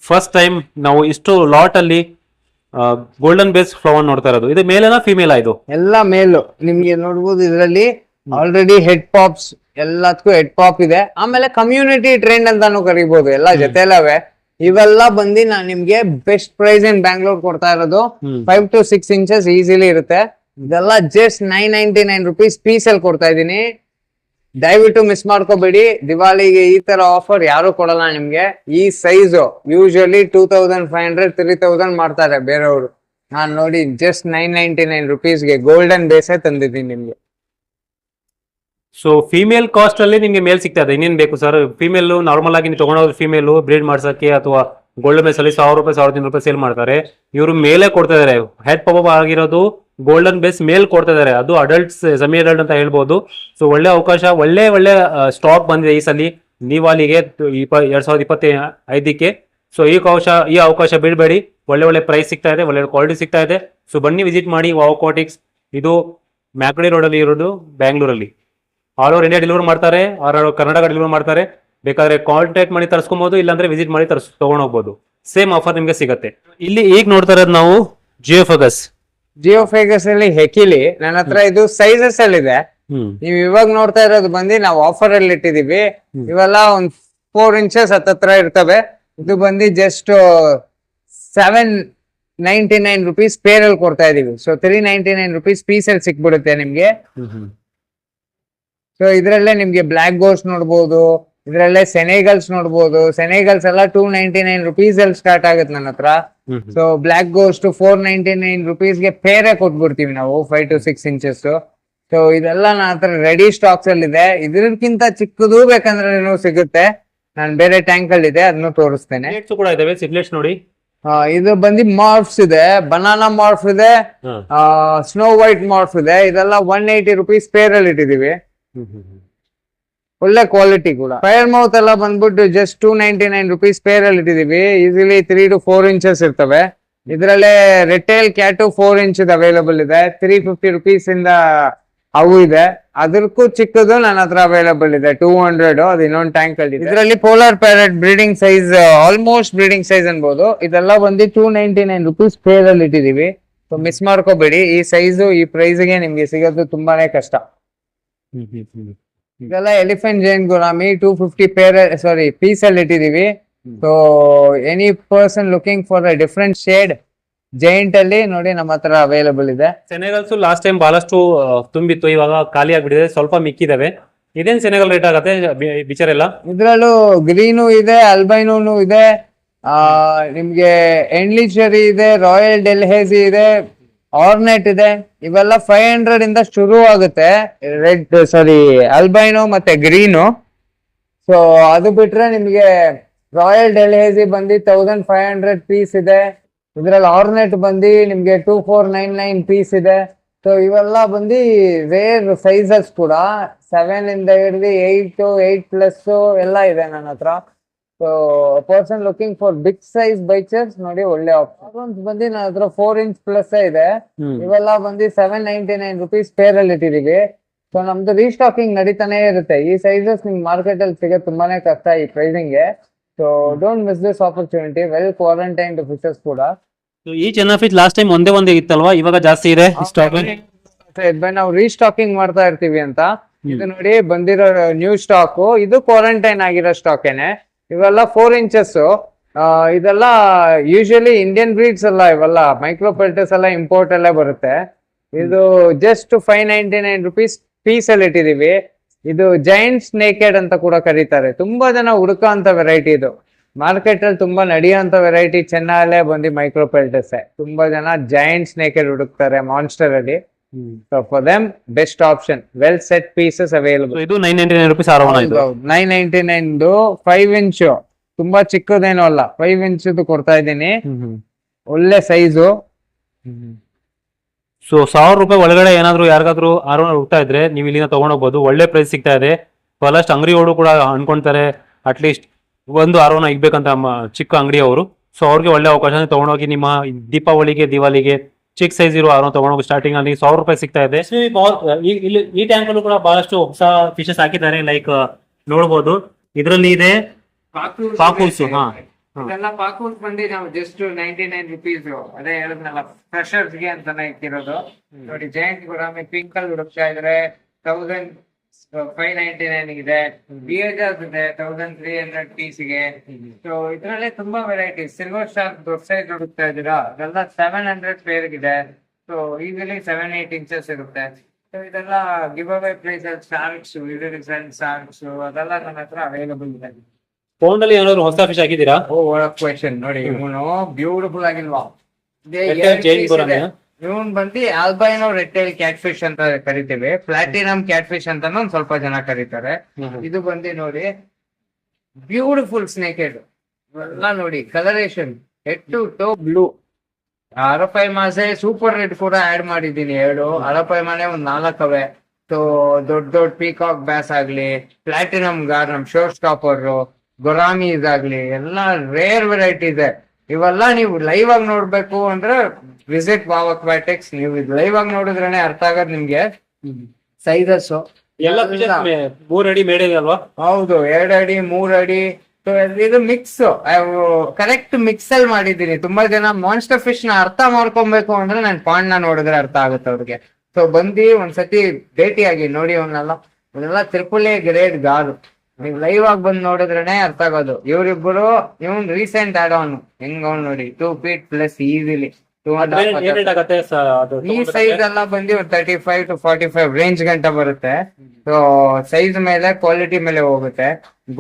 ಫಸ್ಟ್ ಟೈಮ್ ನಾವು ಇಷ್ಟು ಲಾಟ್ ಅಲ್ಲಿ ಗೋಲ್ಡನ್ ಬೇಸ್ ಫ್ಲವರ್ ನೋಡ್ತಾ ಇರೋದು. ಇದು ಮೇಲೆನಾ ಫೀಮೇಲ್ ಇದು? ಎಲ್ಲ ಮೇಲ್. ನಿಮ್ಗೆ ನೋಡ್ಬೋದು ಇದರಲ್ಲಿ ಆಲ್ರೆಡಿ ಹೆಡ್ ಪಾಪ್ಸ್ ಎಲ್ಲದಕ್ಕೂ ಹೆಡ್ ಪಾಪ್ ಇದೆ. ಆಮೇಲೆ ಕಮ್ಯುನಿಟಿ ಟ್ರೆಂಡ್ ಅಂತಾನು ಕರಿಬಹುದು ಎಲ್ಲ ಜೊತೆಲವೇ. ಇವೆಲ್ಲ ಬಂದು ನಾನ್ ನಿಮ್ಗೆ ಬೆಸ್ಟ್ ಪ್ರೈಸ್ ಇನ್ ಬ್ಯಾಂಗ್ಳೂರ್ ಕೊಡ್ತಾ ಇರೋದು. Five to six inches easily ಇರುತ್ತೆ. ಇದೆಲ್ಲ just nine ninety nine rupees piece ಅಲ್ಲಿ ಕೊಡ್ತಾ ಇದೀನಿ ದಯವಿಟ್ಟು ಮಿಸ್ ಮಾಡ್ಕೋಬೇಡಿ. ದಿವಾಲಿಗೆ ಈ ತರ ಆಫರ್ ಯಾರು ಕೊಡಲ್ಲ ನಿಮ್ಗೆ. ಈ size usually two thousand five hundred three thousand ಮಾಡ್ತಾರೆ ಬೇರೆಯವರು. ನಾನು ನೋಡಿ ಜಸ್ಟ್ ನೈನ್ ನೈನ್ಟಿ ನೈನ್ ರುಪೀಸ್ಗೆ ಗೋಲ್ಡನ್ ಬೇಸೇ ತಂದಿದ್ದೀನಿ ನಿಮ್ಗೆ. ಸೊ ಫಿಮೇಲ್ ಕಾಸ್ಟ್ ಅಲ್ಲಿ ನಿಮ್ಗೆ ಮೇಲ್ ಸಿಗ್ತಾ ಇದೆ. ಇನ್ನೇನ್ ಬೇಕು ಸರ್ ಫಿಮೇಲ್ ನಾರ್ಮಲ್ ಆಗಿ ನೀವು ತಗೊಂಡೋದ್ರೆ ಫಿಮೇಲ್ ಬ್ರೀಡ್ ಮಾಡ್ಸಕ್ಕೆ ಅಥವಾ ಗೋಲ್ಡ್ ಮೇಸಲ್ಲಿ ಸಾವಿರ ರೂಪಾಯಿ, ಸಾವಿರದ ರೂಪಾಯಿ ಸೇಲ್ ಮಾಡ್ತಾರೆ. ಇವರು ಮೇಲೆ ಕೊಡ್ತಾ ಇದಾರೆ. ಹೆಡ್ ಪಬ್ ಆಗಿರೋದು ಗೋಲ್ಡನ್ ಬೇಸ್ ಮೇಲ್ ಕೊಡ್ತಾ ಇದಾರೆ. ಅದು ಅಡಲ್ಟ್ಸ್ ಸೆಮಿ ಅಡಲ್ಟ್ ಅಂತ ಹೇಳ್ಬೋದು. ಸೊ ಒಳ್ಳೆ ಅವಕಾಶ, ಒಳ್ಳೆ ಒಳ್ಳೆ ಸ್ಟಾಕ್ ಬಂದಿದೆ ಈ ಸಲ. ನೀವಾಲಿಗೆ ಎರಡ್ ಸಾವಿರದ ಇಪ್ಪತ್ತ, ಐದಕ್ಕೆ. ಸೊ ಈ ಅವಕಾಶ ಈ ಅವಕಾಶ ಬಿಡಬೇಡಿ. ಒಳ್ಳೆ ಒಳ್ಳೆ ಪ್ರೈಸ್ ಸಿಗ್ತಾ ಇದೆ, ಒಳ್ಳೆ ಕ್ವಾಲಿಟಿ ಸಿಗ್ತಾ ಇದೆ. ಸೊ ಬನ್ನಿ ವಿಸಿಟ್ ಮಾಡಿ ವಾವಕೋಟಿಕ್ಸ್ ಇದು ಮ್ಯಾಕಡಿ ರೋಡ್ ಅಲ್ಲಿ ಇರೋದು ಬ್ಯಾಂಗ್ಳೂರಲ್ಲಿ. ಆಲ್ ಓವರ್ ಇಂಡಿಯಾ ಡೆಲಿವರ್ ಮಾಡ್ತಾರೆ, ಆರ್ ಕರ್ನಾಟಕ ಡೆಲಿವರ್ ಮಾಡ್ತಾರೆ. ಬೇಕಾದ್ರೆ ಕಾಂಟ್ಯಾಕ್ಟ್ ಮಾಡಿ ತರಿಸ್ಕೊಬಹುದು ಇಲ್ಲಾಂದ್ರೆ ವಿಸಿಟ್ ಮಾಡಿ ತರ್ಸ್ ತೊಗೊಂಡೋಗ್ಬೋದು ಸೇಮ್ ಆಫರ್ ನಿಮಗೆ ಸಿಗುತ್ತೆ. ಇಲ್ಲಿ ಈಗ ನೋಡ್ತಾ ಇರೋದು ನಾವು ಜಿಯೋ ಫಗಸ್ ಜಿಯೋ ಫೇಗಸ್ ಅಲ್ಲಿ ಹೆಕಿಲಿ ನನ್ನ ಹತ್ರ ಇದು ಸೈಜಸ್ ಅಲ್ಲಿ ಇದೆ. ನೀವ್ ಇವಾಗ ನೋಡ್ತಾ ಇರೋದು ಬಂದು ನಾವು ಆಫರ್ ಅಲ್ಲಿ ಇಟ್ಟಿದೀವಿ ಇವೆಲ್ಲ ಒಂದ್ ಫೋರ್ ಇಂಚಸ್ ಹತ್ತತ್ರ ಇರ್ತವೆ. ಇದು ಬಂದು just seven ninety nine rupees pair ಅಲ್ಲಿ ಕೊಡ್ತಾ ಇದೀವಿ. So three ninety nine rupees piece ಅಲ್ಲಿ ಸಿಕ್ಬಿಡುತ್ತೆ ನಿಮ್ಗೆ. ಸೊ ಇದ್ರಲ್ಲೇ ನಿಮ್ಗೆ ಬ್ಲಾಕ್ ಗೋಸ್ಟ್ ನೋಡ್ಬೋದು ಇದ್ರಲ್ಲೇ ಸೆನೆಗಲ್ಸ್ ನೋಡ್ಬೋದು. ಸೆನೆಗಲ್ಸ್ ಎಲ್ಲ ಟೂ ನೈಂಟಿ ನೈನ್ ರುಪೀಸ್ ಅಲ್ಲಿ ಸ್ಟಾರ್ಟ್ ಆಗುತ್ತೆ ನನ್ನ ಹತ್ರ. So black ghost four ninety nine ರುಪೀಸ್ಗೆ ಪೇರೆ ಕೊಟ್ಬಿಡ್ತೀವಿ ನಾವು five to six inches so ಇದೆಲ್ಲ ನನ್ನ ಹತ್ರ ರೆಡಿ ಸ್ಟಾಕ್ಸ್ ಅಲ್ಲಿ ಇದೆ. ಇದಕ್ಕಿಂತ ಚಿಕ್ಕದು ಬೇಕಂದ್ರೆ ಸಿಗುತ್ತೆ. ನಾನು ಬೇರೆ ಟ್ಯಾಂಕ್ ಅಲ್ಲಿ ಇದೆ ಅದನ್ನು ತೋರಿಸ್ತೇನೆ. ಕೂಡ ಇದಾವೆ ಸಿಗ್ಲೆಟ್ಸ್ ನೋಡಿ. ಇದು ಬಂದು ಮಾರ್ಫ್ಸ್ ಇದೆ. ಬನಾನಾ ಮಾರ್ಫ್ ಇದೆ. ಸ್ನೋ ವೈಟ್ ಮಾರ್ಫ್ ಇದೆ. ಇದೆಲ್ಲ ಒನ್ ಏಯ್ಟಿ ರುಪೀಸ್ ಪೇರ್ ಅಲ್ಲಿ ಇಟ್ಟಿದೀವಿ ಒಳ್ಳೆ ಕ್ವಾಲಿಟಿ ಕೂಡ. ಫೈರ್ ಮೌತ್ ಎಲ್ಲ ಬಂದ್ಬಿಟ್ಟು just two ninety nine rupees pair ಅಲ್ಲಿ ಇಟ್ಟಿದೀವಿ easily three to four inches ಇರ್ತವೆ. ಇದ್ರಲ್ಲೇ red tail cat four inch available ಇದೆ. ತ್ರೀ ಫಿಫ್ಟಿ ರುಪೀಸ್ ಇಂದ ಅವು ಇದೆ. ಅದಕ್ಕೂ ಚಿಕ್ಕದು ನನ್ನ ಹತ್ರ ಅವೈಲಬಲ್ ಇದೆ. ಟೂ ಹಂಡ್ರೆಡ್ ಅದು ಇನ್ನೊಂದು ಟ್ಯಾಂಕ್ ಅಲ್ಲಿ ಇದರಲ್ಲಿ polar parrot breeding size almost breeding size ಅನ್ಬೋದು. ಇದೆಲ್ಲ ಬಂದು two ninety nine rupees pair ಅಲ್ಲಿ ಇಟ್ಟಿದೀವಿ ಸೊ ಮಿಸ್ ಮಾಡ್ಕೋಬೇಡಿ. ಈ ಸೈಜು ಈ ಪ್ರೈಸ್ಗೆ ನಿಮ್ಗೆ ಸಿಗೋದು ತುಂಬಾನೇ ಕಷ್ಟ. ಇದೆಲ್ಲ elephant giant gourami two fifty pair sorry piece ಅಲ್ಲಿ ಇಟ್ಟಿದೀವಿ so any person looking for a different shade giant ಅಲ್ಲಿ ನೋಡಿ ನಮ್ಮ ಹತ್ರ ಅವೈಲಬಲ್ ಇದೆ. ಸೆನೆಗಲ್ಸ್ ಲಾಸ್ಟ್ ಟೈಮ್ ಬಹಳಷ್ಟು ತುಂಬಿತ್ತು. ಇವಾಗ ಖಾಲಿ ಆಗ್ಬಿಟ್ಟಿದೆ. ಸ್ವಲ್ಪ ಮಿಕ್ಕಿದಾವೆ. ಇದೇನ್ ಸೆನೆಗಲ್ ರೇಟ್ ಆಗತ್ತೆ? ಬಿಚರ್ ಎಲ್ಲ ಇದ್ರಲ್ಲೂ ಗ್ರೀನು ಇದೆ ಅಲ್ಬೈನೂನು ಇದೆ. ಆ ನಿಮ್ಗೆ ಎಂಡ್ಲಿಚರಿ ಇದೆ ರಾಯಲ್ ಡೆಲ್ಹೇಸಿ ಇದೆ ಆರ್ನೆಟ್ ಇದೆ. ಇವೆಲ್ಲ ಫೈವ್ ಹಂಡ್ರೆಡ್ ಇಂದ ಶುರು ಆಗುತ್ತೆ. ರೆಡ್ ಸಾರಿ ಅಲ್ಬೈನು ಮತ್ತೆ ಗ್ರೀನು ಸೊ ಅದು ಬಿಟ್ರೆ ನಿಮ್ಗೆ ರಾಯಲ್ ಡೆಲ್ಹೇಜಿ ಬಂದು ತೌಸಂಡ್ ಫೈವ್ ಹಂಡ್ರೆಡ್ ಪೀಸ್ ಇದೆ. ಇದ್ರಲ್ಲಿ ಆರ್ನೆಟ್ ಬಂದು ನಿಮ್ಗೆ two four nine nine piece ಇದೆ. ಸೊ ಇವೆಲ್ಲ ಬಂದು ರೇರ್ ಸೈಜಸ್ ಕೂಡ. ಸೆವೆನ್ ಇಂದ ಹಿಡಿದು ಏಯ್ಟು ಏಯ್ಟ್ ಪ್ಲಸ್ ಎಲ್ಲ ಇದೆ ನನ್ನ ಹತ್ರ. So person looking for big size bichirs ನೋಡಿ ಒಳ್ಳೆ ಆಪ್ಷನ್ ಬಂದು ನನ್ನ ಹತ್ರ ಫೋರ್ ಇಂಚ್ ಪ್ಲಸ್ ಇದೆ. ಇವೆಲ್ಲ ಬಂದು seven ninety nine rupees pair ಅಲ್ಲಿ ಇಟ್ಟಿದೀವಿ. ಸೊ ನಮ್ದು ರೀಸ್ಟಾಕಿಂಗ್ ನಡೀತಾನೆ ಇರುತ್ತೆ. ಈ ಸೈಜಸ್ ನಿಮ್ ಮಾರ್ಕೆಟ್ ಅಲ್ಲಿ ಸಿಗೋದು ತುಂಬಾನೇ ಕಷ್ಟ ಈ ಪ್ರೈಸಿಂಗ್ಗೆ. So don't miss this opportunity well quarantine fishes ಕೂಡ. ಈ ಚೆನ್ನ ಫಿಶ್ ಲಾಸ್ಟ್ ಟೈಮ್ ಒಂದೇ ಒಂದೇ ಇತ್ತಲ್ವಾ? ಇವಾಗ ಜಾಸ್ತಿ ಇದೆ ಸ್ಟಾಕ್ ನಾವು ರೀಸ್ಟಾಕಿಂಗ್ ಮಾಡ್ತಾ ಇರ್ತೀವಿ ಅಂತ. ಇದು ನೋಡಿ ಬಂದಿರೋ ನ್ಯೂ ಸ್ಟಾಕ್ ಇದು ಕ್ವಾರಂಟೈನ್ ಆಗಿರೋ ಸ್ಟಾಕ್ ಏನೆ. ಇವೆಲ್ಲ ಫೋರ್ ಇಂಚಸ್ ಇದೆಲ್ಲ ಯೂಶಲಿ ಇಂಡಿಯನ್ ಬ್ರೀಡ್ಸ್ ಅಲ್ಲ ಇವೆಲ್ಲ. ಮೈಕ್ರೋಪೆಲ್ಟಸ್ ಎಲ್ಲ ಇಂಪೋರ್ಟ್ ಅಲ್ಲೇ ಬರುತ್ತೆ. ಇದು just five ninety nine rupees piece ಅಲ್ಲಿ ಇಟ್ಟಿದೀವಿ. ಇದು ಜೈಂಟ್ ನೇಕೆಡ್ ಅಂತ ಕೂಡ ಕರೀತಾರೆ. ತುಂಬಾ ಜನ ಹುಡುಕೋ ಅಂತ ವೆರೈಟಿ ಇದು. ಮಾರ್ಕೆಟ್ ಅಲ್ಲಿ ತುಂಬಾ ನಡೆಯುವಂತ ವೆರೈಟಿ ಚೆನ್ನಾಗಲ್ಲೇ ಬಂದು ಮೈಕ್ರೋಪೆಲ್ಟಸ್ ತುಂಬಾ ಜನ ಜೈಂಟ್ ನೇಕೆಡ್ ಹುಡುಕ್ತಾರೆ ಮಾನ್ಸ್ಟರ್ ಅಲ್ಲಿ. So for them best option well set pieces available ಇದು nine ninety nine rupees one ಇದು ನೈನ್ ನೈಂಟಿ ನೈನ್ದು ಫೈವ್ ಇಂಚ್ ತುಂಬಾ ಚಿಕ್ಕದೇನೂ ಅಲ್ಲ. ಫೈವ್ ಇಂಚ್ ಕೊಡ್ತಾ ಇದ್ದೀನಿ. ಒಳ್ಳೆ ಸೈಜು ಸೊ ಸಾವಿರ ರೂಪಾಯಿ ಒಳಗಡೆ ಏನಾದ್ರು ಯಾರಿಗಾದ್ರೂ ಆರೋಣ ಹೋಗ್ತಾ ಇದ್ರೆ ನೀವು ಇಲ್ಲಿಂದ ತಗೊಂಡೋಗ್ಬೋದು. ಒಳ್ಳೆ ಪ್ರೈಸ್ ಸಿಗ್ತಾ ಇದೆ. ಬಹಳಷ್ಟು ಅಂಗಡಿಯವರು ಕೂಡ ಅನ್ಕೊಂತಾರೆ. ಅಟ್ಲೀಸ್ಟ್ ಒಂದು ಆರೋನ ಇಗ್ಬೇಕಂತ ಚಿಕ್ಕ ಅಂಗಡಿಯವರು. ಸೊ ಅವ್ರಿಗೆ ಒಳ್ಳೆ ಅವಕಾಶ ತಗೊಂಡೋಗಿ ನಿಮ್ಮ ದೀಪಾವಳಿಗೆ ದಿವಾಲಿಗೆ ಚಿಕ್ಕ ಸೈಜ್ ಇರುವ ಆರೋನ ತಗೊಂಡೋಗಿ ಸ್ಟಾರ್ಟಿಂಗ್ ಅಲ್ಲಿ ಸಾವಿರ ರೂಪಾಯಿ ಸಿಗ್ತಾ ಇದೆ. ಈ ಇಲ್ಲಿ ಟ್ಯಾಂಕ್ ಅಲ್ಲೂ ಕೂಡ ಬಹಳಷ್ಟು ಹೊಸ ಫಿಶಸ್ ಹಾಕಿದ್ದಾರೆ ಲೈಕ್ ನೋಡಬಹುದು ಇದರಲ್ಲಿ ಇದೆ ಪಾಕೂಲ್ಸು, ಹಾ. ಇದೆಲ್ಲ ಪಾಕೂಲ್ಸ್ ಬಂದು ನಾವು ಜಸ್ಟ್ ನೈಂಟಿ ನೈನ್ ರುಪೀಸ್ ಅದೇ ಹೇಳಿದ್ನಲ್ಲ ಫ್ರೆಶರ್ಸ್ಗೆ ಅಂತಾನೆ ಇಟ್ಟಿರೋದು. ನೋಡಿ ಜೈಂಟ್ ಕೂಡ ಪಿಂಕ್ ಅಲ್ಲಿ ಹುಡುಕ್ತಾ ಇದ್ರೆ ತೌಸಂಡ್ ಫೈವ್ ನೈಂಟಿ ನೈನ್ ಇದೆ. ಬಿಎಜರ್ಸ್ ಇದೆ ತೌಸಂಡ್ ತ್ರೀ ಹಂಡ್ರೆಡ್ ಪೀಸ್ಗೆ. ಸೊ ಇದ್ರಲ್ಲೇ ತುಂಬಾ ವೆರೈಟಿ ಸಿಲ್ವರ್ ಸ್ಟಾರ್ ದೊಡ್ಡ ಸೈಜ್ ಹುಡುಕ್ತಾ ಇದೀರಾ ಅದೆಲ್ಲ ಸೆವೆನ್ ಹಂಡ್ರೆಡ್ ಪೇರ್ ಇದೆ so easily seven eight inches ಇರುತ್ತೆ. ಸೊ ಇದೆಲ್ಲ give away place stocks design stocks ಅದೆಲ್ಲ ನನ್ನ ಹತ್ರ ಅವೈಲಬಲ್ ಇದೆ. ಫೋನ್ ಅಲ್ಲಿ ಏನಾದ್ರು ಹೊಸ ಫಿಶ್ ಹಾಕಿದ್ದೀರಾ? ಓ ಕ್ವೆಶನ್ ನೋಡಿ ಇವನು ಬ್ಯೂಟಿಫುಲ್ ಆಗಿಲ್ವಾ? ಚೇಂಜ್ ಗುರಾಮಿ ಇವನ್ ಬಂದು ಆಲ್ಬೈನೋ ರೆಟೈಲ್ ಕ್ಯಾಟ್ ಫಿಶ್ ಅಂತ ಕರಿತೀವಿ. ಪ್ಲಾಟಿನಮ್ ಕ್ಯಾಟ್ ಫಿಶ್ ಅಂತಾನು ಒಂದ್ ಸ್ವಲ್ಪ ಜನ ಕರೀತಾರೆ. ಇದು ಬಂದು ನೋಡಿ ಬ್ಯೂಟಿಫುಲ್ ಸ್ನೇಕ್ ಹೆಡ್ ಎಲ್ಲ ನೋಡಿ colouration. Head to toe blue arapaima super red ಕೂಡ ಆಡ್ ಮಾಡಿದೀನಿ ಎರಡು. ಅರಪೈ ಮನೆ ಒಂದ್ ನಾಲ್ಕವೆ. ಸೊ ದೊಡ್ಡ ದೊಡ್ಡ ಪೀಕಾಕ್ ಬ್ಯಾಸ್ ಆಗ್ಲಿ ಪ್ಲಾಟಿನಮ್ ಗಾರ್ನಮ್ ಶೋರ್ ಸ್ಟಾಪರ್ ಗೊರಾಮೀಸ್ ಆಗ್ಲಿ ಎಲ್ಲ ರೇರ್ ವೆರೈಟಿ ಇದೆ. ಇವೆಲ್ಲ ನೀವು ಲೈವ್ ಆಗಿ ನೋಡ್ಬೇಕು ಅಂದ್ರೆ ವಿಸಿಟ್ ವಾವ್ ಅಕ್ವಾಟಿಕ್ಸ್ ನೀವು ಇದು ಲೈವ್ ಆಗಿ ನೋಡಿದ್ರೇನೆ ಅರ್ಥ ಆಗೋದು ನಿಮ್ಗೆ. ಸೈಜಸ್ ಎಲ್ಲ ಮೂರ್ ಅಡಿ ಮೇಡ್ ಅಲ್ವಾ? ಹೌದು ಎರಡ್ ಅಡಿ ಮೂರ್ ಅಡಿ. ಇದು ಮಿಕ್ಸ್ ಕರೆಕ್ಟ್ ಮಿಕ್ಸ್ ಅಲ್ಲಿ ಮಾಡಿದ್ದೀನಿ ತುಂಬಾ ಜನ ಮಾನ್ಸ್ಟರ್ ಫಿಶ್ನ ಅರ್ಥ ಮಾಡ್ಕೊಬೇಕು ಅಂದ್ರೆ ನನ್ ಪಾಂಡ್ನ ನೋಡಿದ್ರೆ ಅರ್ಥ ಆಗುತ್ತೆ ಅವ್ರಿಗೆ. ಸೊ ಬಂದಿ ಒಂದ್ಸತಿ ಆಗಿ ನೋಡಿ ಅವನ್ನೆಲ್ಲ ಅವನ್ನೆಲ್ಲ ತ್ರಿಪುಲ್ ಎ ಗ್ರೇಡ್ ಗಾರು ನೀವು ಲೈವ್ ಆಗಿ ಬಂದ್ ನೋಡಿದ್ರೇನೆ ಅರ್ಥ ಆಗೋದು. ಇವ್ರಿಬ್ರು ಇವನ್ ರೀಸೆಂಟ್ ಆಡ್ ಆನ್ ಹೆಂಗ್ ಅವ್ನು ನೋಡಿ? ಟೂ ಫೀಟ್ ಪ್ಲಸ್ ಈಸಿಲಿ ಈ ಸೈಜ್ ಎಲ್ಲ ಬಂದು thirty five to forty five range ಗಂಟ ಬರುತ್ತೆ. ಸೊ ಸೈಜ್ ಮೇಲೆ ಕ್ವಾಲಿಟಿ ಮೇಲೆ ಹೋಗುತ್ತೆ.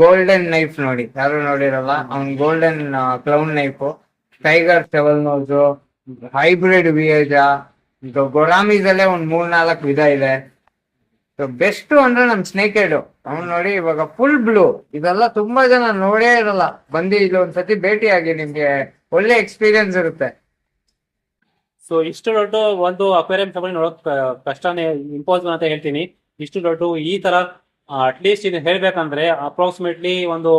ಗೋಲ್ಡನ್ ನೈಫ್ ನೋಡಿ. ಯಾರು ನೋಡಿರಲ್ಲ? ಅವ್ನ್ golden clown knife tiger shovel nose hybrid ವಿಯೇಜ gouramis ಅಲ್ಲೇ ಒಂದ್ ಮೂರ್ ನಾಲ್ಕು ವಿಧ ಇದೆ. ಬೆಸ್ಟ್ ಅಂದ್ರೆ ನಮ್ ಸ್ನೇಕೆಡ್ ಅವ್ನು ನೋಡಿ ಇವಾಗ ಫುಲ್ ಬ್ಲೂ ಇದೆಲ್ಲ ತುಂಬಾ ಜನ ನೋಡೇ ಇರಲ್ಲ. ಬಂದಿ ಇಲ್ಲಿ ಒಂದ್ಸತಿ ಆಗಿ ನಿಮ್ಗೆ ಒಳ್ಳೆ ಎಕ್ಸ್ಪೀರಿಯನ್ಸ್ ಇರುತ್ತೆ. ಸೊ ಇಷ್ಟು ದೊಡ್ಡ ಒಂದು ಅಕ್ವೇರಿಯಂ ತಗೊಂಡು ನೋಡೋಕ್ ಕಷ್ಟನೇ ಇಂಪಾಸಿಬಲ್ ಅಂತ ಹೇಳ್ತೀನಿ. ಇಷ್ಟು ದೊಡ್ಡ ಈ ತರ ಅಟ್ಲೀಸ್ಟ್ ಇದು ಹೇಳ್ಬೇಕಂದ್ರೆ ಅಪ್ರಾಕ್ಸಿಮೇಟ್ಲಿ ಒಂದು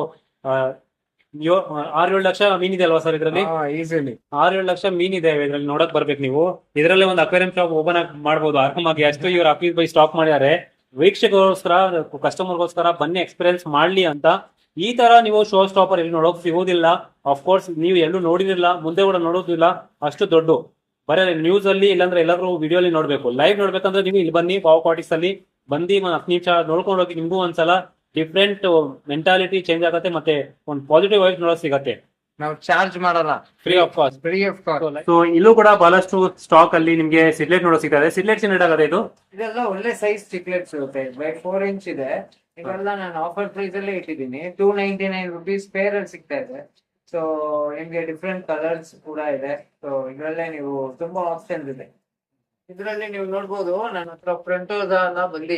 ಆರ್ ಏಳು ಲಕ್ಷ ಮೀನ್ ಇದೆ ಅಲ್ವಾ ಸರ್ ಇದರಲ್ಲಿ? ಈಸಿಲಿ ಆರು ಏಳು ಲಕ್ಷ ಮೀನಿದೆ ಇದ್ರಲ್ಲಿ ನೋಡಕ್ ಬರ್ಬೇಕು ನೀವು. ಇದರಲ್ಲಿ ಒಂದು ಅಕ್ವೇರಿಯಂ ಶಾಪ್ ಓಪನ್ ಆಗಿ ಮಾಡಬಹುದು ಆರಾಮಾಗಿ ಅಷ್ಟು ಇವ್ರು ಅಪೀಸ್ ಬೈ ಸ್ಟಾಕ್ ಮಾಡಿದ್ದಾರೆ. ವೀಕ್ಷಕರಿಗೋಸ್ಕರ ಕಸ್ಟಮರ್ಗೋಸ್ಕರ ಬನ್ನಿ ಎಕ್ಸ್ಪೀರಿಯನ್ಸ್ ಮಾಡಲಿ ಅಂತ. ಈ ತರ ನೀವು ಶೋ ಸ್ಟಾಪರ್ ಎಲ್ಲಿ ನೋಡೋಕೆ ಸಿಗೋದಿಲ್ಲ. ಕೋರ್ಸ್ ನೀವು ಎಲ್ಲೂ ನೋಡಿದಿಲ್ಲ ಮುಂದೆ ಕೂಡ ನೋಡೋದಿಲ್ಲ. ಅಷ್ಟು ದೊಡ್ಡ. ಬರೀ ನ್ಯೂಸ್ ಅಲ್ಲಿ, ಇಲ್ಲಾಂದ್ರೆ ಎಲ್ಲರೂ ವಿಡಿಯೋಲಿ ನೋಡಬೇಕು. ಲೈವ್ ನೋಡ್ಬೇಕಂದ್ರೆ ನೀವು ಇಲ್ಲಿ ಬನ್ನಿ, ಪಾವ್ ಕ್ವಾಟಿಸ್ ಅಲ್ಲಿ. ಬಂದು ಹತ್ತು ನಿಮಿಷ ನೋಡ್ಕೊಂಡು ಹೋಗಿ, ನಿಮಗೂ ಒಂದ್ಸಲ ಡಿಫ್ರೆಂಟ್ ಮೆಂಟಾಲಿಟಿ ಚೇಂಜ್ ಆಗುತ್ತೆ, ಮತ್ತೆ ಒಂದು ಪಾಸಿಟಿವ್ ವೈಸ್ ನೋಡೋಕೆ ಸಿಗತ್ತೆ. ನಾವು ಚಾರ್ಜ್ ಮಾಡಲ್ಲ. Free of cost free of cost so ಇಲ್ಲೂ ಕೂಡ ಬಹಳಷ್ಟು ಸ್ಟಾಕ್ ಅಲ್ಲಿ ನಿಮ್ಗೆ ಸಿಡ್ಲೆಟ್ ನೋಡೋ ಸಿಗ್ತದೆ. ಸಿಡ್ಲೆಟ್ಸ್ ಏನ್ ಆಗದೆ ಇದು? ಇದೆಲ್ಲ ಒಳ್ಳೆ ಸೈಜ್ ಸಿಗ್ಲೆಟ್ ಸಿಗುತ್ತೆ ಬೈ ಫೋರ್ ಇಂಚ್ ಇದೆ. ಇವೆಲ್ಲ ನಾನು ಆಫರ್ ಪ್ರೈಸ್ ಅಲ್ಲೇ ಇಟ್ಟಿದ್ದೀನಿ. Two ninety nine rupees pair ಅಲ್ಲಿ ಸಿಗ್ತಾ ಇದೆ. ಸೊ ನಿಮ್ಗೆ ಡಿಫ್ರೆಂಟ್ ಕಲರ್ಸ್ ಕೂಡ ಇದೆ. ಸೊ ಇದರಲ್ಲೇ ನೀವು ತುಂಬಾ ಆಪ್ಷನ್ಸ್ ಇದೆ. ಇದರಲ್ಲಿ ನೀವು ನೋಡ್ಬೋದು ನನ್ನ ಹತ್ರ ಫ್ರಂಟ್ ಎಲ್ಲ ಬಂದು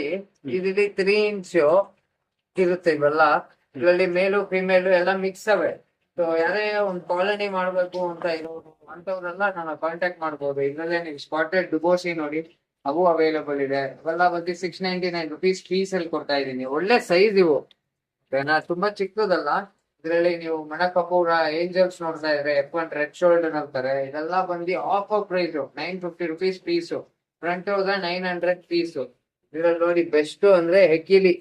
ಇದರಲ್ಲಿ ತ್ರೀ ಇಂಚ್ ಇರುತ್ತೆ ಇವೆಲ್ಲ. ಇದರಲ್ಲಿ ಮೇಲು ಫಿಮೇಲು ಎಲ್ಲ ಮಿಕ್ಸ್ ಅವೆ. ಸೊ ಯಾರೇ ಒಂದು ಕಾಲನಿ ಮಾಡ್ಬೇಕು ಅಂತ ಇರೋರು ಅಂತವ್ರೆಲ್ಲ ನನ್ನ ಕಾಂಟ್ಯಾಕ್ಟ್ ಮಾಡ್ಬೋದು. ಇದ್ರಲ್ಲೇ ನೀವು ಸ್ಪಾಟೆಡ್ ಡುಬೋಸಿ ನೋಡಿ ಅವು ಅವೈಲೇಬಲ್ ಇದೆ. ಅವೆಲ್ಲ ಬಂದು six ninety nine rupees piece ಅಲ್ಲಿ ಕೊಡ್ತಾ ಇದ್ದೀನಿ. ಒಳ್ಳೆ ಸೈಜ್ ಇವು. ನಾ ತುಂಬಾ ಚಿಕ್ಕದಲ್ಲ. ಇದರಲ್ಲಿ ನೀವು ಮಣಕಪೂರ ಏಂಜಲ್ಸ್ ನೋಡ್ತಾ ಇದ್ರೆ ಎಫ್ ಒನ್ ರೆಡ್ ಶೋಲ್ಡರ್ ಅಂತಾರೆ ಇದೆಲ್ಲ ಬಂದು off price nine fifty rupees piece front ಹೋದ ನೈನ್ ಹಂಡ್ರೆಡ್ ಪೀಸು ಇದ್ರಲ್ಲಿ ನೋಡಿ ಬೆಸ್ಟ್ ಅಂದ್ರೆ ಹೆಕಿಲಿ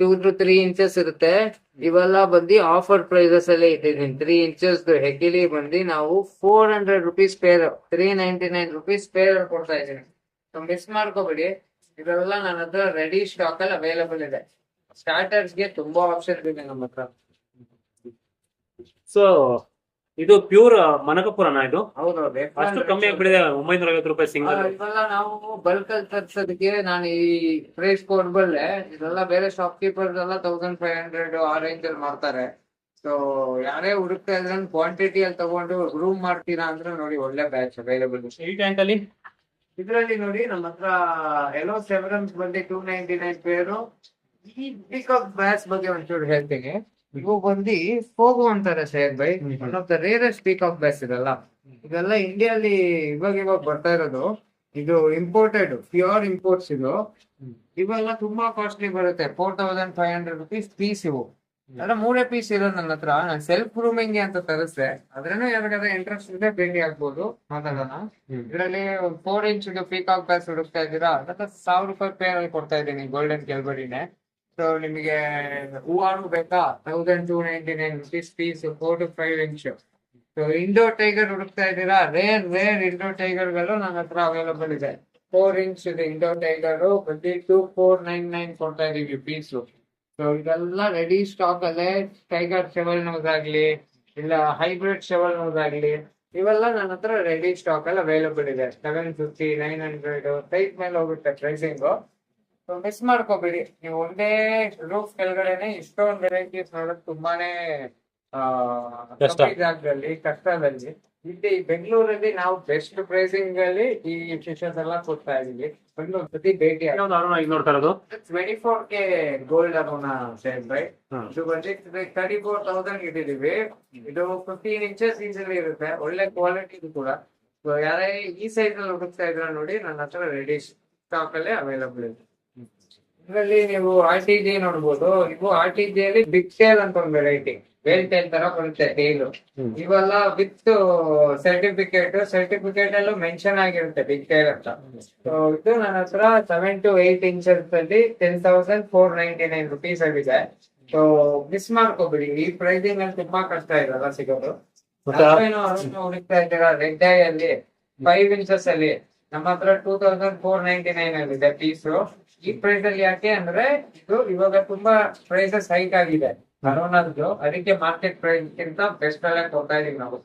ಟೂ ಟು ತ್ರೀ ಇಂಚಸ್ ಇರುತ್ತೆ. ಇವೆಲ್ಲ ಬಂದು ಆಫರ್ ಪ್ರೈಸಸ್ ಅಲ್ಲೇ ಇಟ್ಟಿದ್ದೀನಿ ತ್ರೀ ಇಂಚಸ್ ಹೆಗಿಲಿ ಬಂದು ನಾವು four hundred rupees pair three ninety nine rupees pair ಕೊಡ್ತಾ ಇದ್ದೀನಿ ಮಿಸ್ ಮಾಡ್ಕೋಬೇಡಿ. ಇವೆಲ್ಲ ನನ್ನ ಹತ್ರ ರೆಡಿ ಸ್ಟಾಕ್ ಅಲ್ಲಿ ಅವೈಲಬಲ್ ಇದೆ. ಸ್ಟಾರ್ಟರ್ಸ್ಗೆ ತುಂಬಾ ಆಪ್ಷನ್ ಇದೆ ನಮ್ಮ ಹತ್ರ. ಸೊ ಇದು ಪ್ಯೂರ್ ಮನಕಪುರನ ಇದು? ಹೌದೌದು ಅಷ್ಟು ಕಮ್ಮಿ ಆಗ್ಬಿಡಿದೆ ಒಂಬೈನೂರ ಐವತ್ತು ರೂಪಾಯಿ ಸಿಂಗಲ್ ಇವೆಲ್ಲ ನಾವು ಬಲ್ಕ್ ಅಲ್ಲಿ ತರ್ಸೋದಕ್ಕೆ ನಾನು ಈ ಪ್ರೈಸ್ ಕೊಡ್ಬಲ್ಲೆ. ಇದೆಲ್ಲ ಬೇರೆ ಶಾಪ್ ಕೀಪರ್ ಎಲ್ಲ ತೌಸಂಡ್ ಫೈವ್ ಹಂಡ್ರೆಡ್ ಆ ರೇಂಜ್ ಅಲ್ಲಿ ಮಾಡ್ತಾರೆ ಸೊ ಯಾರೇ ಹುಡುಕ್ತಾ ಇದ್ರೆ ಕ್ವಾಂಟಿಟಿ ಅಲ್ಲಿ ತಗೊಂಡು ರೂಮ್ ಮಾಡ್ತೀರಾ ಅಂದ್ರೆ ನೋಡಿ ಒಳ್ಳೆ ಬ್ಯಾಚ್ ಅವೈಲೇಬಲ್ ಈ ಟ್ಯಾಂಕ್ ಅಲ್ಲಿ? ಇದರಲ್ಲಿ ನೋಡಿ ನಮ್ಮ ಹತ್ರ ಎಲ್ಲೋ ಸೆವೆರನ್ಸ್ ಬಂದು ಟೂ ನೈನ್ಟಿ ನೈನ್ ಪೇರು ಈ ಪಿಕಪ್ ಬ್ಯಾಚ್ ಬಗ್ಗೆ ಒಂಚೂರು ಹೇಳ್ತೀನಿ. ಇವು ಬಂದು ಹೋಗು ಅಂತಾರೆ Syed by. One of the rarest peacock bass ಇದೆಲ್ಲ. ಇದೆಲ್ಲ ಇಂಡಿಯಲ್ಲಿ ಇವಾಗ ಇವಾಗ ಬರ್ತಾ ಇರೋದು. ಇದು ಇಂಪೋರ್ಟೆಡ್ ಪ್ಯೂರ್ ಇಂಪೋರ್ಟ್ಸ್ ಇದು. ಇವೆಲ್ಲ ತುಂಬಾ ಕಾಸ್ಟ್ಲಿ ಬರುತ್ತೆ. Four thousand five hundred rupees piece ಇವು. ಅಲ್ಲ ಮೂರೇ ಪೀಸ್ ಇರೋದು ನನ್ನ ಹತ್ರ. ನಾನು ಸೆಲ್ಫ್ ರೂಮಿಂಗ್ ಅಂತ ತರಿಸ್ದೆ. ಅದ್ರೇನು ಯಾರಿಗಾದ್ರೆ ಇಂಟ್ರೆಸ್ಟ್ ಇದ್ರೆ ಭೇಟಿ ಆಗ್ಬೋದು. ಮಾತಾಡೋಣ. ಇದರಲ್ಲಿ ಫೋರ್ ಇಂಚ್ ಪೀಕಾಕ್ ಬ್ಯಾಸ್ ಹುಡುಕ್ತಾ ಇದ್ದೀರಾ? ಅದಕ್ಕೆ ಸಾವಿರ ರೂಪಾಯಿ ಪೇ ಕೊಡ್ತಾ ಇದ್ದೀನಿ ಗೋಲ್ಡನ್ ಕೆಲ್ಬಡಿನೇ ಸೊ ನಿಮಗೆ ಹೂವಾನು ಬೇಕಾ? Thousand two ninety nine rupees piece four to five inch so Indo tiger ಹುಡುಕ್ತಾ ಇದ್ದೀರಾ? ರೇರ್ ರೇರ್ ಇಂಡೋರ್ ಟೈಗರ್ಗಳು ನನ್ನ ಹತ್ರ ಅವೈಲಬಲ್ ಇದೆ. ಫೋರ್ ಇಂಚ್ ಇದೆ ಇಂಡೋರ್ ಟೈಗರ್ ಬಂದು ಟೂ ಫೋರ್ ನೈನ್ ನೈನ್ ಕೊಡ್ತಾ ಇದೀವಿ ಪೀಸು ಸೊ ಇದೆಲ್ಲ ರೆಡಿ ಸ್ಟಾಕ್ ಅಲ್ಲೇ ಟೈಗರ್ ಶೆವಲ್ ನೋಸ್ ಆಗ್ಲಿ ಇಲ್ಲ ಹೈಬ್ರಿಡ್ ಶೆವಲ್ ನೋಸ್ ಆಗ್ಲಿ ಇವೆಲ್ಲ ನನ್ನ ಹತ್ರ ರೆಡಿ ಸ್ಟಾಕ್ ಅಲ್ಲಿ ಅವೈಲಬಲ್ ಇದೆ. Seven fifty nine hundred site ಮೇಲೆ ಹೋಗುತ್ತೆ ಪ್ರೈಸಿಂಗು ಮಿಸ್ ಮಾಡ್ಕೋಬೇಡಿ. ನೀವು ಒಂದೇ ರೂಫ್ ಕೆಳಗಡೆನೆ ಇಷ್ಟೊಂದು ವೆರೈಟೀಸ್ ನೋಡೋದು ತುಂಬಾನೇ. ಕಮ್ಮಿ ಜಾಗದಲ್ಲಿ ಕಷ್ಟದಲ್ಲಿ. ಇಲ್ಲಿ ಬೆಂಗಳೂರಲ್ಲಿ ನಾವು ಬೆಸ್ಟ್ ಪ್ರೈಸಿಂಗ್ ಅಲ್ಲಿ ಈ ಫಿಶಸ್ ಎಲ್ಲ ಕೊಡ್ತಾ ಇದೀವಿ ಬೆಂಗಳೂರು ಪ್ರತಿ ಭೇಟಿ ನೋಡ್ತಾ ಇರೋದು. Twenty four K gold arowana sale by hmm. ಇದು ಬಂದು ತರ್ಟಿ ಫೋರ್ ತೌಸಂಡ್ ಇಟ್ಟಿದೀವಿ ಇದು ಫಿಫ್ಟೀನ್ ಇಂಚಸ್ ಈಸಿಲಿ ಇರುತ್ತೆ. ಒಳ್ಳೆ ಕ್ವಾಲಿಟಿ ಕೂಡ. ಯಾರೇ ಈ ಸೈಜ್ ಅಲ್ಲಿ ಹುಡುಕ್ತಾ ಇದ್ರ ನೋಡಿ ನನ್ನ ಹತ್ರ ರೆಡಿ ಸ್ಟಾಕ್ ಅಲ್ಲಿ ಅವೈಲಬಲ್ ಇದೆ ಇದರಲ್ಲಿ ನೀವು ಆರ್ ಟಿ ಜಿ ನೋಡ್ಬೋದು. ನೀವು ಆರ್ ಟಿ ಜಿ ಅಲ್ಲಿ ಬಿಗ್ ಸೇಲ್ ಅಂತ ಒಂದು ವೆರೈಟಿ ವೇಲ್ ಟೇಲ್ ತರ ಬರುತ್ತೆ ಟೇಲು ಹ್ಮ್. ಇವೆಲ್ಲ ವಿತ್ ಸರ್ಟಿಫಿಕೇಟ್ ಸರ್ಟಿಫಿಕೇಟ್ ಅಲ್ಲೂ ಮೆನ್ಷನ್ ಆಗಿರುತ್ತೆ ಬಿಗ್ ಟೈಲ್ ಅಂತ. ಸೊ ಇದು ನನ್ನ ಹತ್ರ ಸೆವೆನ್ ಟು ಏಟ್ ಇಂಚಸ್ ಅಲ್ಲಿ ten thousand four ninety nine rupees ಆಗಿದೆ ಸೊ ಮಿಸ್ ಮಾಡ್ಕೋಬಿಡಿ. ಈ ಪ್ರೈಸಿಂಗ್ ಅಲ್ಲಿ ತುಂಬಾ ಕಷ್ಟ ಇರಲ್ಲ ಸಿಗೋದು. ಹುಡುಕ್ತಾ ಇದ್ದೀರಾ? ರೆಡ್ ಐ ಅಲ್ಲಿ ಫೈವ್ ಇಂಚಸ್ ಅಲ್ಲಿ ನಮ್ಮ ಹತ್ರ two thousand four ninety nine ಅಲ್ಲಿ ಇದೆ ಪೀಸು ಈ ಪ್ರೈಸ್ ಅಲ್ಲಿ ಯಾಕೆ ಅಂದ್ರೆ ಇದು ಇವಾಗ ತುಂಬಾ ಪ್ರೈಸಸ್ ಹೈಕ್ ಆಗಿದೆ. ಕರೋನಾದ್ದು ಅದಕ್ಕೆ ಮಾರ್ಕೆಟ್ ಪ್ರೈಸ್ ಗಿಂತ ಬೆಸ್ಟ್ ಅಲ್ಲೇ ಕೊಡ್ತಾ ಇದೀವಿ ನಾವು.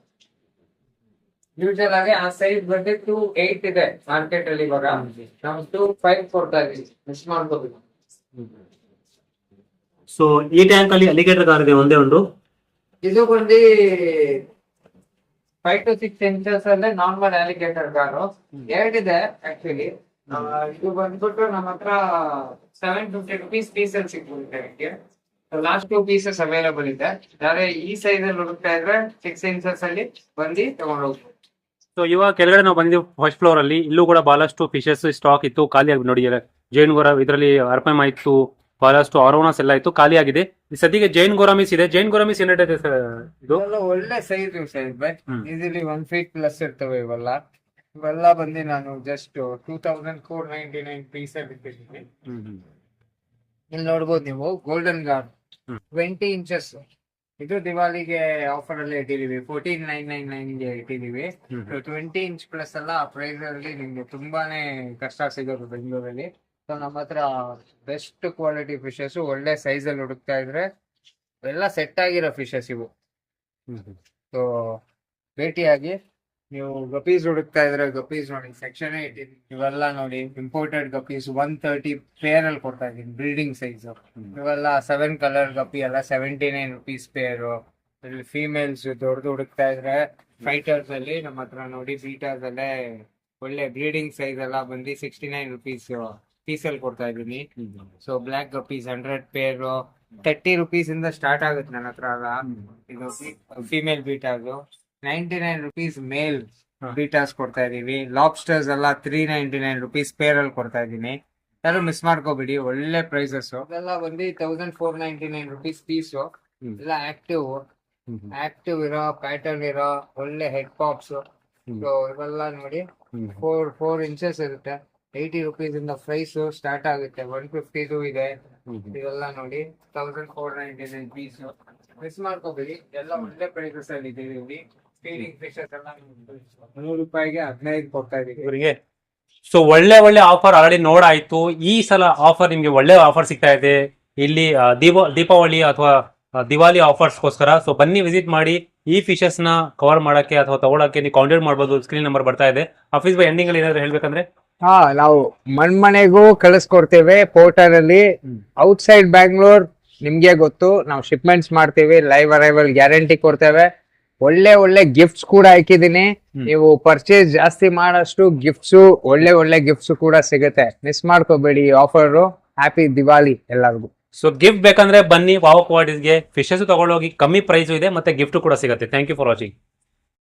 ಫ್ಯೂಚರ್ ಆಗಿ ಆ ಸೈಜ್ ಬಂದು ಟೂ ಏಟ್ ಇದೆ ಮಾರ್ಕೆಟ್ ಅಲ್ಲಿ ಇವಾಗ. ನಾವು ಟೂ ಫೈವ್ ಕೊಡ್ತಾ ಇದೀವಿ. ಮಿಸ್ ಮಾಡ್ಕೋಬೇಕು. ಸೊ ಈ ಟ್ಯಾಂಕ್ ಅಲ್ಲಿ ಅಲಿಗೇಟರ್ ಕಾರ್ ಇದೆ ಒಂದೇ ಒಂದು? ಇದು ಬಂದು ಫೈವ್ ಟು ಸಿಕ್ಸ್ ಇಂಚಸ್ ಅಲ್ಲೇ ನಾರ್ಮಲ್ ಅಲಿಗೇಟರ್ ಕಾರು ಎರಡಿದೆ ಆಕ್ಚುಲಿ ಇದು ಬಂದ್ಬಿಟ್ಟು ನಮ್ಮ ಹತ್ರ ಸೆವೆನ್ ಫಿಫ್ಟಿ ರುಪೀಸ್ ಪೀಸ್ ಅಲ್ಲಿ ಸಿಗ್ಬೋದು ಇದಕ್ಕೆ ಲಾಸ್ಟ್ ಟೂ ಪೀಸಸ್ ಅವೈಲೇಬಲ್ ಇದೆ. ಯಾರೇ ಈ ಸೈಜ್ ಅಲ್ಲಿ ಹುಡುಕ್ತಾ ಇದ್ರೆ ಸಿಕ್ಸ್ ಇಂಚಸ್ ಅಲ್ಲಿ ಬಂದು ತಗೊಂಡು ಹೋಗ್ಬೋದು. ಸೊ ಇವಾಗ ಕೆಳಗಡೆ ನಾವು ಬಂದಿದ್ದೀವಿ ಫಸ್ಟ್ ಫ್ಲೋರ್ ಅಲ್ಲಿ. ಇಲ್ಲೂ ಕೂಡ ಬಹಳಷ್ಟು ಫಿಶಸ್ ಸ್ಟಾಕ್ ಇತ್ತು ಖಾಲಿ ಆಗಿ ನೋಡಿ. ಜೈನ್ ಗೋರ ಇದರಲ್ಲಿ ಅರ್ಪಮ ಇತ್ತು ಬಹಳಷ್ಟು ಆರೋನಸ್ ಎಲ್ಲ ಇತ್ತು ಖಾಲಿ ಆಗಿದೆ. ಈ ಸದ್ಯಕ್ಕೆ ಜೈನ್ ಗೋರಾಮಿಸ್ ಇದೆ. ಜೈನ್ ಗೋರಾಮಿಸ್ ಏನಿದೆ ಸರ್ ಇದು ಒಳ್ಳೆ ಸೈಜ್ ಸೈಜ್ ಬೈ ಇದರಲ್ಲಿ ಒನ್ ಫೀಟ್ ಪ್ಲಸ್ ಇರ್ತವೆ ಇವೆಲ್ಲ. ಇವೆಲ್ಲ ಬಂದು ನಾನು just two thousand four ninety nine piece ಬಿಟ್ಟಿದ್ದೀನಿ. ಇಲ್ಲಿ ನೋಡ್ಬೋದು ನೀವು ಗೋಲ್ಡನ್ ಗಾರ್ಡ್. ಟ್ವೆಂಟಿ ಇಂಚಸ್ ಇದು ದಿವಾಲಿಗೆ ಆಫರ್ ಅಲ್ಲಿ ಇಟ್ಟಿದೀವಿ ಫೋರ್ಟೀನ್ ನೈನ್ ನೈನ್ ನೈನ್ಗೆ ಇಟ್ಟಿದೀವಿ ಟ್ವೆಂಟಿ ಇಂಚ್ ಪ್ಲಸ್ ಎಲ್ಲ ಪ್ರೈಸ್ ಅಲ್ಲಿ ನಿಮ್ಗೆ ತುಂಬಾನೇ ಕಷ್ಟ ಸಿಗೋದು ಬೆಂಗಳೂರಲ್ಲಿ. ಸೊ ನಮ್ಮ ಹತ್ರ ಬೆಸ್ಟ್ ಕ್ವಾಲಿಟಿ ಫಿಶಸ್ ಒಳ್ಳೆ ಸೈಜ್ ಅಲ್ಲಿ ಹುಡುಕ್ತಾ ಇದ್ರೆ ಎಲ್ಲ ಸೆಟ್ ಆಗಿರೋ ಫಿಶಸ್ ಇವು. ಸೊ ಭೇಟಿಯಾಗಿ ನೀವು ಗಪೀಸ್ ಹುಡುಕ್ತಾ ಇದ್ರೆ ಗಪೀಸ್ ನೋಡಿ ಸೆಕ್ಷನ್ ಏಯ್ಟೀನ್ ಇವೆಲ್ಲ ನೋಡಿ imported guppies one thirty pair ಅಲ್ಲಿ ಕೊಡ್ತಾ ಇದ್ದೀನಿ ಬ್ರೀಡಿಂಗ್ ಸೈಜ್ ಇವೆಲ್ಲ ಸೆವೆನ್ ಕಲರ್ ಗಪಿ ಎಲ್ಲ ಸೆವೆಂಟಿ ನೈನ್ ರುಪೀಸ್ ಪೇರು ಇಲ್ಲಿ ಫೀಮೇಲ್ಸ್ ದೊಡ್ಡದು ಹುಡುಕ್ತಾ ಇದ್ರೆ ಫೈಟರ್ಸ್ ಅಲ್ಲಿ ನಮ್ಮ ಹತ್ರ ನೋಡಿ ಬೀಟರ್ಸ್ ಅಲ್ಲೇ ಒಳ್ಳೆ ಬ್ರೀಡಿಂಗ್ ಸೈಜ್ ಎಲ್ಲ ಬಂದು ಸಿಕ್ಸ್ಟಿ ನೈನ್ ರುಪೀಸ್ ಪೀಸ್ ಅಲ್ಲಿ ಕೊಡ್ತಾ ಇದೀನಿ so black guppies hundred pair thirty rupees ಇಂದ ಸ್ಟಾರ್ಟ್ ಆಗುತ್ತೆ ನನ್ನ ಹತ್ರ ಇದು female bettas ninety nine rupees male. Bettas ಕೊಡ್ತಾ ಇದೀವಿ ಲಾಬ್ಸ್ಟರ್ಸ್ ಎಲ್ಲ three ninety nine rupees pair ಅಲ್ಲಿ ಕೊಡ್ತಾ ಇದೀನಿ ಯಾರು ಮಿಸ್ ಮಾಡ್ಕೋಬೇಡಿ ಒಳ್ಳೆ ಪ್ರೈಸಸ್ ಇದೆಲ್ಲ ಬಂದು thousand four ninety nine rupees piece ಎಲ್ಲ ಆಕ್ಟಿವ್ ಆಕ್ಟಿವ್ ಇರೋ ಪ್ಯಾಟರ್ನ್ ಇರೋ ಒಳ್ಳೆ ಹೆಡ್ ಪಾಪ್ಸ್ ಇವೆಲ್ಲ ನೋಡಿ ಫೋರ್ ಫೋರ್ ಇಂಚಸ್ ಇರುತ್ತೆ. ಏಯ್ಟಿ ರುಪೀಸ್ ಇಂದ ಪ್ರೈಸ್ ಸ್ಟಾರ್ಟ್ ಆಗುತ್ತೆ. ಒನ್ ಫಿಫ್ಟಿದು ಇದೆ. ಇವೆಲ್ಲ ನೋಡಿ thousand four ninety nine piece miss ಮಾಡ್ಕೋಬೇಡಿ. ಎಲ್ಲ ಒಳ್ಳೆ ಪ್ರೈಸಸ್ ಅಲ್ಲಿ ಇದೀವಿ. ಫೀಡಿಂಗ್ ಫಿಶಸ್ ಎಲ್ಲ ನೂರು ರೂಪಾಯಿಗೆ ಹದಿನೈದು ಕೊಡ್ತಾ ಇದೀವಿ ಇವರಿಗೆ. ಸೊ ಒಳ್ಳೆ ಒಳ್ಳೆ ಆಫರ್ ಆಲ್ರೆಡಿ ನೋಡಾಯ್ತು. ಈ ಸಲ ಆಫರ್ ನಿಮ್ಗೆ ಒಳ್ಳೆ ಆಫರ್ ಸಿಗ್ತಾ ಇದೆ. ಇಲ್ಲಿ ಆ, ದೀಪ ದೀಪಾವಳಿ ಅಥವಾ ಆ, ದಿವಾಲಿ ಆಫರ್ಸ್ಗೋಸ್ಕರ ಸೊ ಬನ್ನಿ ವಿಸಿಟ್ ಮಾಡಿ. ಈ ಫಿಶಸ್ನ ಕವರ್ ಮಾಡಕ್ಕೆ ಅಥವಾ ತಗೊಳಕ್ಕೆ ನೀವು ಕಾಂಟ್ಯಾಕ್ಟ್ ಮಾಡ್ಬೋದು. ಸ್ಕ್ರೀನ್ ನಂಬರ್ ಬರ್ತಾ ಇದೆ. ಆಫೀಸ್ ಬೈ ಎಂಡಿಂಗ್ ಅಲ್ಲಿ ಏನಾದ್ರು ಹೇಳ್ಬೇಕಂದ್ರೆ? ಹಾ ನಾವು ಮಣ್ಮನೆಗೂ ಕಳಿಸ್ಕೊಡ್ತೇವೆ ಪೋರ್ಟರ್ ಅಲ್ಲಿ. ಔಟ್ ಔಟ್ಸೈಡ್ ಬ್ಯಾಂಗ್ಳೂರ್ ನಿಮ್ಗೆ ಗೊತ್ತು. ನಾವು ಶಿಪ್ಮೆಂಟ್ಸ್ ಮಾಡ್ತೀವಿ. ಲೈವ್ ಅರೈವಲ್ ಗ್ಯಾರಂಟಿ ಕೊಡ್ತೇವೆ. ಒಳ್ಳೆ ಒಳ್ಳೆ ಗಿಫ್ಟ್ಸ್ ಕೂಡ ಹಾಕಿದೀನಿ ನೀವು ಪರ್ಚೇಸ್ ಜಾಸ್ತಿ ಮಾಡಷ್ಟು ಗಿಫ್ಟ್ಸ್ ಒಳ್ಳೆ ಒಳ್ಳೆ ಗಿಫ್ಟ್ಸ್ ಕೂಡ ಸಿಗುತ್ತೆ. ಮಿಸ್ ಮಾಡ್ಕೋಬೇಡಿ ಆಫರ್ ಹ್ಯಾಪಿ ದಿವಾಲಿ ಎಲ್ಲರಿಗೂ. ಸೊ ಗಿಫ್ಟ್ ಬೇಕಂದ್ರೆ ಬನ್ನಿ ವಾವ್ ಕ್ವಾಡಿಸ್ಗೆ ಫಿಶಸ್ ತಗೊಳ್ಳೋಗಿ ಕಮ್ಮಿ ಪ್ರೈಸ್ ಇದೆ ಮತ್ತೆ ಗಿಫ್ಟ್ ಕೂಡ ಸಿಗುತ್ತೆ. Thank you for watching